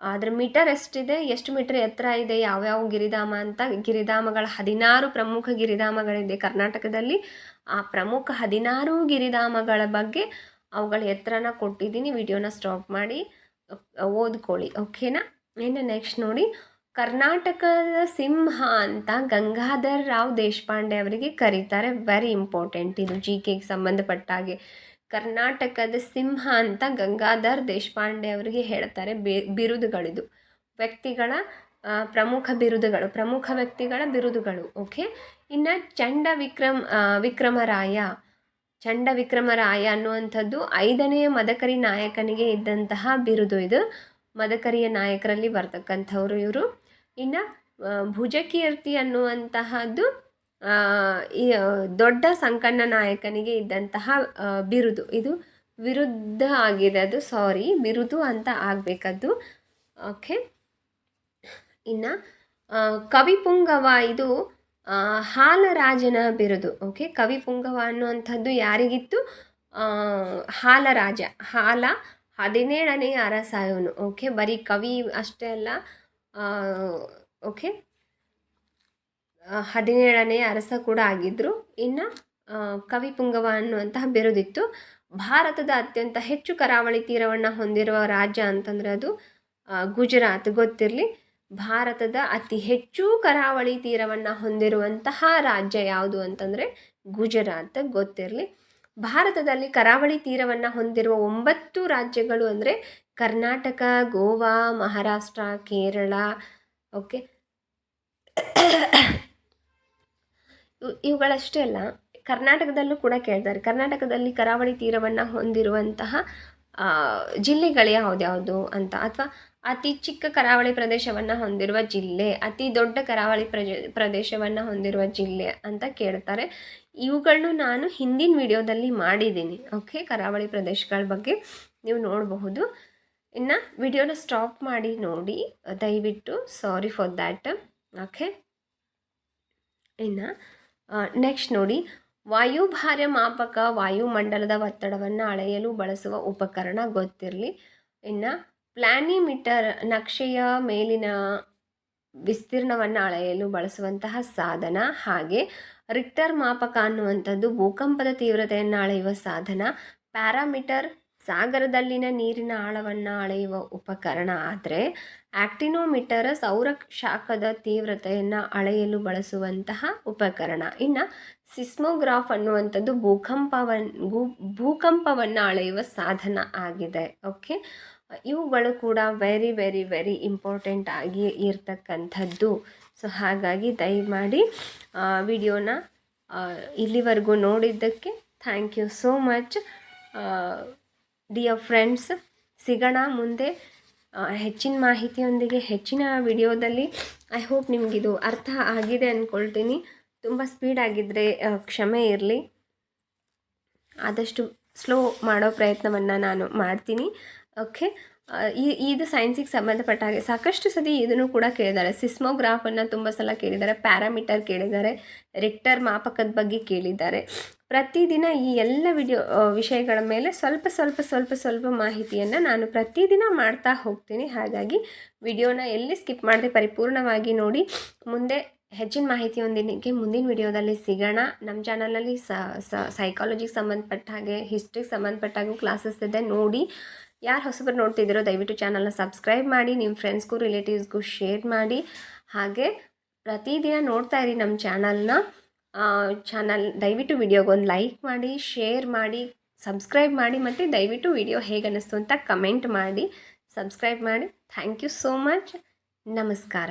Speaker 1: ಅದ್ರ ಮೀಟರ್ ಎಷ್ಟಿದೆ, ಎಷ್ಟು ಮೀಟರ್ ಎತ್ತರ ಇದೆ, ಯಾವ್ಯಾವ ಗಿರಿಧಾಮ ಅಂತ, ಗಿರಿಧಾಮಗಳ ಹದಿನಾರು ಪ್ರಮುಖ ಗಿರಿಧಾಮಗಳಿದೆ ಕರ್ನಾಟಕದಲ್ಲಿ. ಆ ಪ್ರಮುಖ ಹದಿನಾರು ಗಿರಿಧಾಮಗಳ ಬಗ್ಗೆ ಅವುಗಳ ಎತ್ತರನ ಕೊಟ್ಟಿದ್ದೀನಿ, ವಿಡಿಯೋನ ಸ್ಟಾಪ್ ಮಾಡಿ ಓದ್ಕೊಳ್ಳಿ ಓಕೆನಾ ಇನ್ನು ನೆಕ್ಸ್ಟ್ ನೋಡಿ, ಕರ್ನಾಟಕದ ಸಿಂಹ ಅಂತ ಗಂಗಾಧರ್ ರಾವ್ ದೇಶಪಾಂಡೆ ಅವರಿಗೆ ಕರೀತಾರೆ. ವೆರಿ ಇಂಪಾರ್ಟೆಂಟ್ ಇದು ಜಿ ಕೆಗೆ ಸಂಬಂಧಪಟ್ಟ ಹಾಗೆ ಕರ್ನಾಟಕದ ಸಿಂಹ ಅಂತ ಗಂಗಾಧರ್ ದೇಶಪಾಂಡೆ ಅವರಿಗೆ ಹೇಳ್ತಾರೆ. ಬಿರುದುಗಳಿದು. ವ್ಯಕ್ತಿಗಳ ಪ್ರಮುಖ ಬಿರುದುಗಳು, ಪ್ರಮುಖ ವ್ಯಕ್ತಿಗಳ ಬಿರುದುಗಳು, ಓಕೆ? ಇನ್ನು ಚಂಡ ವಿಕ್ರಮ್ ವಿಕ್ರಮರಾಯ. ಚಂಡ ವಿಕ್ರಮರಾಯ ಅನ್ನುವಂಥದ್ದು ಐದನೆಯ ಮದಕರಿ ನಾಯಕನಿಗೆ ಇದ್ದಂತಹ ಬಿರುದು ಇದು. ಮದಕರಿಯ ನಾಯಕರಲ್ಲಿ ಬರ್ತಕ್ಕಂಥವ್ರು ಇವರು. ಇನ್ನು ಭುಜಕೀರ್ತಿ ಅನ್ನುವಂತಹದ್ದು ಈ ದೊಡ್ಡ ಸಂಕಣ್ಣ ನಾಯಕನಿಗೆ ಇದ್ದಂತಹ ಬಿರುದು. ಇದು ವಿರುದ್ಧ ಆಗಿದೆ ಅದು. ಸಾರಿ ಬಿರುದು ಅಂತ ಆಗಬೇಕದ್ದು. ಓಕೆ ಇನ್ನು ಕವಿಪುಂಗವ ಇದು ಹಾಲರಾಜನ ಬಿರುದು. ಓಕೆ ಕವಿಪುಂಗವ ಅನ್ನುವಂಥದ್ದು ಯಾರಿಗಿತ್ತು? ಹಾಲರಾಜ. ಹಾಲ ಹದಿನೇಳನೇ ಅರಸ ಓಕೆ ಬರೀ ಕವಿ ಅಷ್ಟೇ ಅಲ್ಲ. ಓಕೆ ಹದಿನೇಳನೇ ಅರಸ ಕೂಡ ಆಗಿದ್ದರು ಇನ್ನು ಕವಿಪುಂಗವ ಅನ್ನುವಂತಹ ಬಿರುದಿತ್ತು. ಭಾರತದ ಅತ್ಯಂತ ಹೆಚ್ಚು ಕರಾವಳಿ ತೀರವನ್ನು ಹೊಂದಿರುವ ರಾಜ್ಯ ಅಂತಂದರೆ ಅದು ಗುಜರಾತ್ ಗೊತ್ತಿರಲಿ. ಭಾರತದ ಅತಿ ಹೆಚ್ಚು ಕರಾವಳಿ ತೀರವನ್ನು ಹೊಂದಿರುವಂತಹ ರಾಜ್ಯ ಯಾವುದು ಅಂತಂದರೆ ಗುಜರಾತ್ ಗೊತ್ತಿರಲಿ. ಭಾರತದಲ್ಲಿ ಕರಾವಳಿ ತೀರವನ್ನು ಹೊಂದಿರುವ ಒಂಬತ್ತು ರಾಜ್ಯಗಳು ಅಂದರೆ ಕರ್ನಾಟಕ, ಗೋವಾ, ಮಹಾರಾಷ್ಟ್ರ, ಕೇರಳ, ಓಕೆ. ಇವುಗಳಷ್ಟೇ ಅಲ್ಲ, ಕರ್ನಾಟಕದಲ್ಲೂ ಕೂಡ ಕೇಳ್ತಾರೆ. ಕರ್ನಾಟಕದಲ್ಲಿ ಕರಾವಳಿ ತೀರವನ್ನು ಹೊಂದಿರುವಂತಹ ಜಿಲ್ಲೆಗಳು ಯಾವುದ್ಯಾವುದು ಅಂತ? ಅಥವಾ ಅತಿ ಚಿಕ್ಕ ಕರಾವಳಿ ಪ್ರದೇಶವನ್ನು ಹೊಂದಿರುವ ಜಿಲ್ಲೆ, ಅತಿ ದೊಡ್ಡ ಕರಾವಳಿ ಪ್ರಜ, ಪ್ರದೇಶವನ್ನು ಹೊಂದಿರುವ ಜಿಲ್ಲೆ ಅಂತ ಕೇಳ್ತಾರೆ. ಇವುಗಳನ್ನು ನಾನು ಹಿಂದಿನ ವಿಡಿಯೋದಲ್ಲಿ ಮಾಡಿದ್ದೀನಿ. ಓಕೆ? ಕರಾವಳಿ ಪ್ರದೇಶಗಳ ಬಗ್ಗೆ ನೀವು ನೋಡಬಹುದು. ಇನ್ನು ವಿಡಿಯೋನ ಸ್ಟಾಪ್ ಮಾಡಿ ನೋಡಿ, ದಯವಿಟ್ಟು. Sorry for that. ಓಕೆ? ಇನ್ನು ನೆಕ್ಸ್ಟ್ ನೋಡಿ. ವಾಯುಭಾರ ಮಾಪಕ ವಾಯುಮಂಡಲದ ಒತ್ತಡವನ್ನು ಅಳೆಯಲು ಬಳಸುವ ಉಪಕರಣ ಗೊತ್ತಿರಲಿ. ಇನ್ನು ಪ್ಲ್ಯಾನಿಮೀಟರ್ ನಕ್ಷೆಯ ಮೇಲಿನ ವಿಸ್ತೀರ್ಣವನ್ನು ಅಳೆಯಲು ಬಳಸುವಂತಹ ಸಾಧನ ಹಾಗೆ ರಿಕ್ಟರ್ ಮಾಪಕ ಅನ್ನುವಂಥದ್ದು ಭೂಕಂಪದ ತೀವ್ರತೆಯನ್ನು ಅಳೆಯುವ ಸಾಧನ. ಪ್ಯಾರಾಮೀಟರ್ ಸಾಗರದಲ್ಲಿನ ನೀರಿನ ಆಳವನ್ನು ಅಳೆಯುವ ಉಪಕರಣ ಆದರೆ ಆಕ್ಟಿನೋಮೀಟರ್ ಸೌರ ಶಾಖದ ತೀವ್ರತೆಯನ್ನು ಅಳೆಯಲು ಬಳಸುವಂತಹ ಉಪಕರಣ. ಇನ್ನು ಸಿಸ್ಮೋಗ್ರಾಫ್ ಅನ್ನುವಂಥದ್ದು ಭೂಕಂಪವನ್ನು ಭೂಕಂಪವನ್ನು ಅಳೆಯುವ ಸಾಧನ ಆಗಿದೆ. ಓಕೆ? ಇವುಗಳು ಕೂಡ ವೆರಿ ವೆರಿ ವೆರಿ ಇಂಪಾರ್ಟೆಂಟ್ ಆಗಿ ಇರ್ತಕ್ಕಂಥದ್ದು. ಸೊ ಹಾಗಾಗಿ ದಯಮಾಡಿ ವಿಡಿಯೋನ ಇಲ್ಲಿವರೆಗೂ ನೋಡಿದ್ದಕ್ಕೆ thank you so much dear friends ಸಿಗೋಣ ಮುಂದೆ ಹೆಚ್ಚಿನ ಮಾಹಿತಿಯೊಂದಿಗೆ ಹೆಚ್ಚಿನ ವಿಡಿಯೋದಲ್ಲಿ. ಐ ಹೋಪ್ ನಿಮಗಿದು ಅರ್ಥ ಆಗಿದೆ ಅಂದ್ಕೊಳ್ತೀನಿ ತುಂಬ ಸ್ಪೀಡ್ ಆಗಿದ್ದರೆ ಕ್ಷಮೆ ಇರಲಿ. ಆದಷ್ಟು ಸ್ಲೋ ಮಾಡೋ ಪ್ರಯತ್ನವನ್ನು ನಾನು ಮಾಡ್ತೀನಿ. ಓಕೆ? ಈ, ಇದು ಸೈನ್ಸಿಗೆ ಸಂಬಂಧಪಟ್ಟ ಹಾಗೆ. ಸಾಕಷ್ಟು ಸತಿ ಇದನ್ನು ಕೂಡ ಕೇಳಿದ್ದಾರೆ. ಸಿಸ್ಮೋಗ್ರಾಫನ್ನು ತುಂಬ ಸಲ ಕೇಳಿದ್ದಾರೆ. ಪ್ಯಾರಾಮೀಟರ್ ಕೇಳಿದ್ದಾರೆ. ರಿಕ್ಟರ್ ಮಾಪಕದ ಬಗ್ಗೆ ಕೇಳಿದ್ದಾರೆ. ಪ್ರತಿದಿನ ಈ ಎಲ್ಲ ವಿಡಿಯೋ ವಿಷಯಗಳ ಮೇಲೆ ಸ್ವಲ್ಪ ಸ್ವಲ್ಪ ಸ್ವಲ್ಪ ಸ್ವಲ್ಪ ಮಾಹಿತಿಯನ್ನು ನಾನು ಪ್ರತಿದಿನ ಮಾಡ್ತಾ ಹೋಗ್ತೀನಿ. ಹಾಗಾಗಿ ವಿಡಿಯೋನ ಎಲ್ಲಿ ಸ್ಕಿಪ್ ಮಾಡದೆ ಪರಿಪೂರ್ಣವಾಗಿ ನೋಡಿ, ಮುಂದೆ ಹೆಚ್ಚಿನ ಮಾಹಿತಿ ಒಂದಿನಕ್ಕೆ ಮುಂದಿನ ವಿಡಿಯೋದಲ್ಲಿ ಸಿಗೋಣ. ನಮ್ಮ ಚಾನಲಲ್ಲಿ ಸೈಕಾಲಜಿಗೆ ಸಂಬಂಧಪಟ್ಟ ಹಾಗೆ ಹಿಸ್ಟ್ರಿಗೆ ಸಂಬಂಧಪಟ್ಟ ಹಾಗೆ ಕ್ಲಾಸಸ್ ಇದೆ, ನೋಡಿ. ಯಾರು ಹೊಸಬರು ನೋಡ್ತಿದ್ದೀರೋ ದಯವಿಟ್ಟು ಚಾನಲ್ನ ಸಬ್ಸ್ಕ್ರೈಬ್ ಮಾಡಿ ನಿಮ್ಮ ಫ್ರೆಂಡ್ಸ್ಗೂ ರಿಲೇಟಿವ್ಸ್ಗೂ ಶೇರ್ ಮಾಡಿ. ಹಾಗೆ ಪ್ರತಿದಿನ ನೋಡ್ತಾ ಇರಿ ನಮ್ಮ ಚಾನಲ್ನ ಚಾನಲ್ ದಯವಿಟ್ಟು ವಿಡಿಯೋಗೆ ಒಂದು ಲೈಕ್ ಮಾಡಿ ಶೇರ್ ಮಾಡಿ ಸಬ್ಸ್ಕ್ರೈಬ್ ಮಾಡಿ, ಮತ್ತು ದಯವಿಟ್ಟು ವಿಡಿಯೋ ಹೇಗೆ ಅನ್ನಿಸ್ತು ಅಂತ ಕಮೆಂಟ್ ಮಾಡಿ ಸಬ್ಸ್ಕ್ರೈಬ್ ಮಾಡಿ. ಥ್ಯಾಂಕ್ ಯು ಸೋ ಮಚ್ ನಮಸ್ಕಾರ.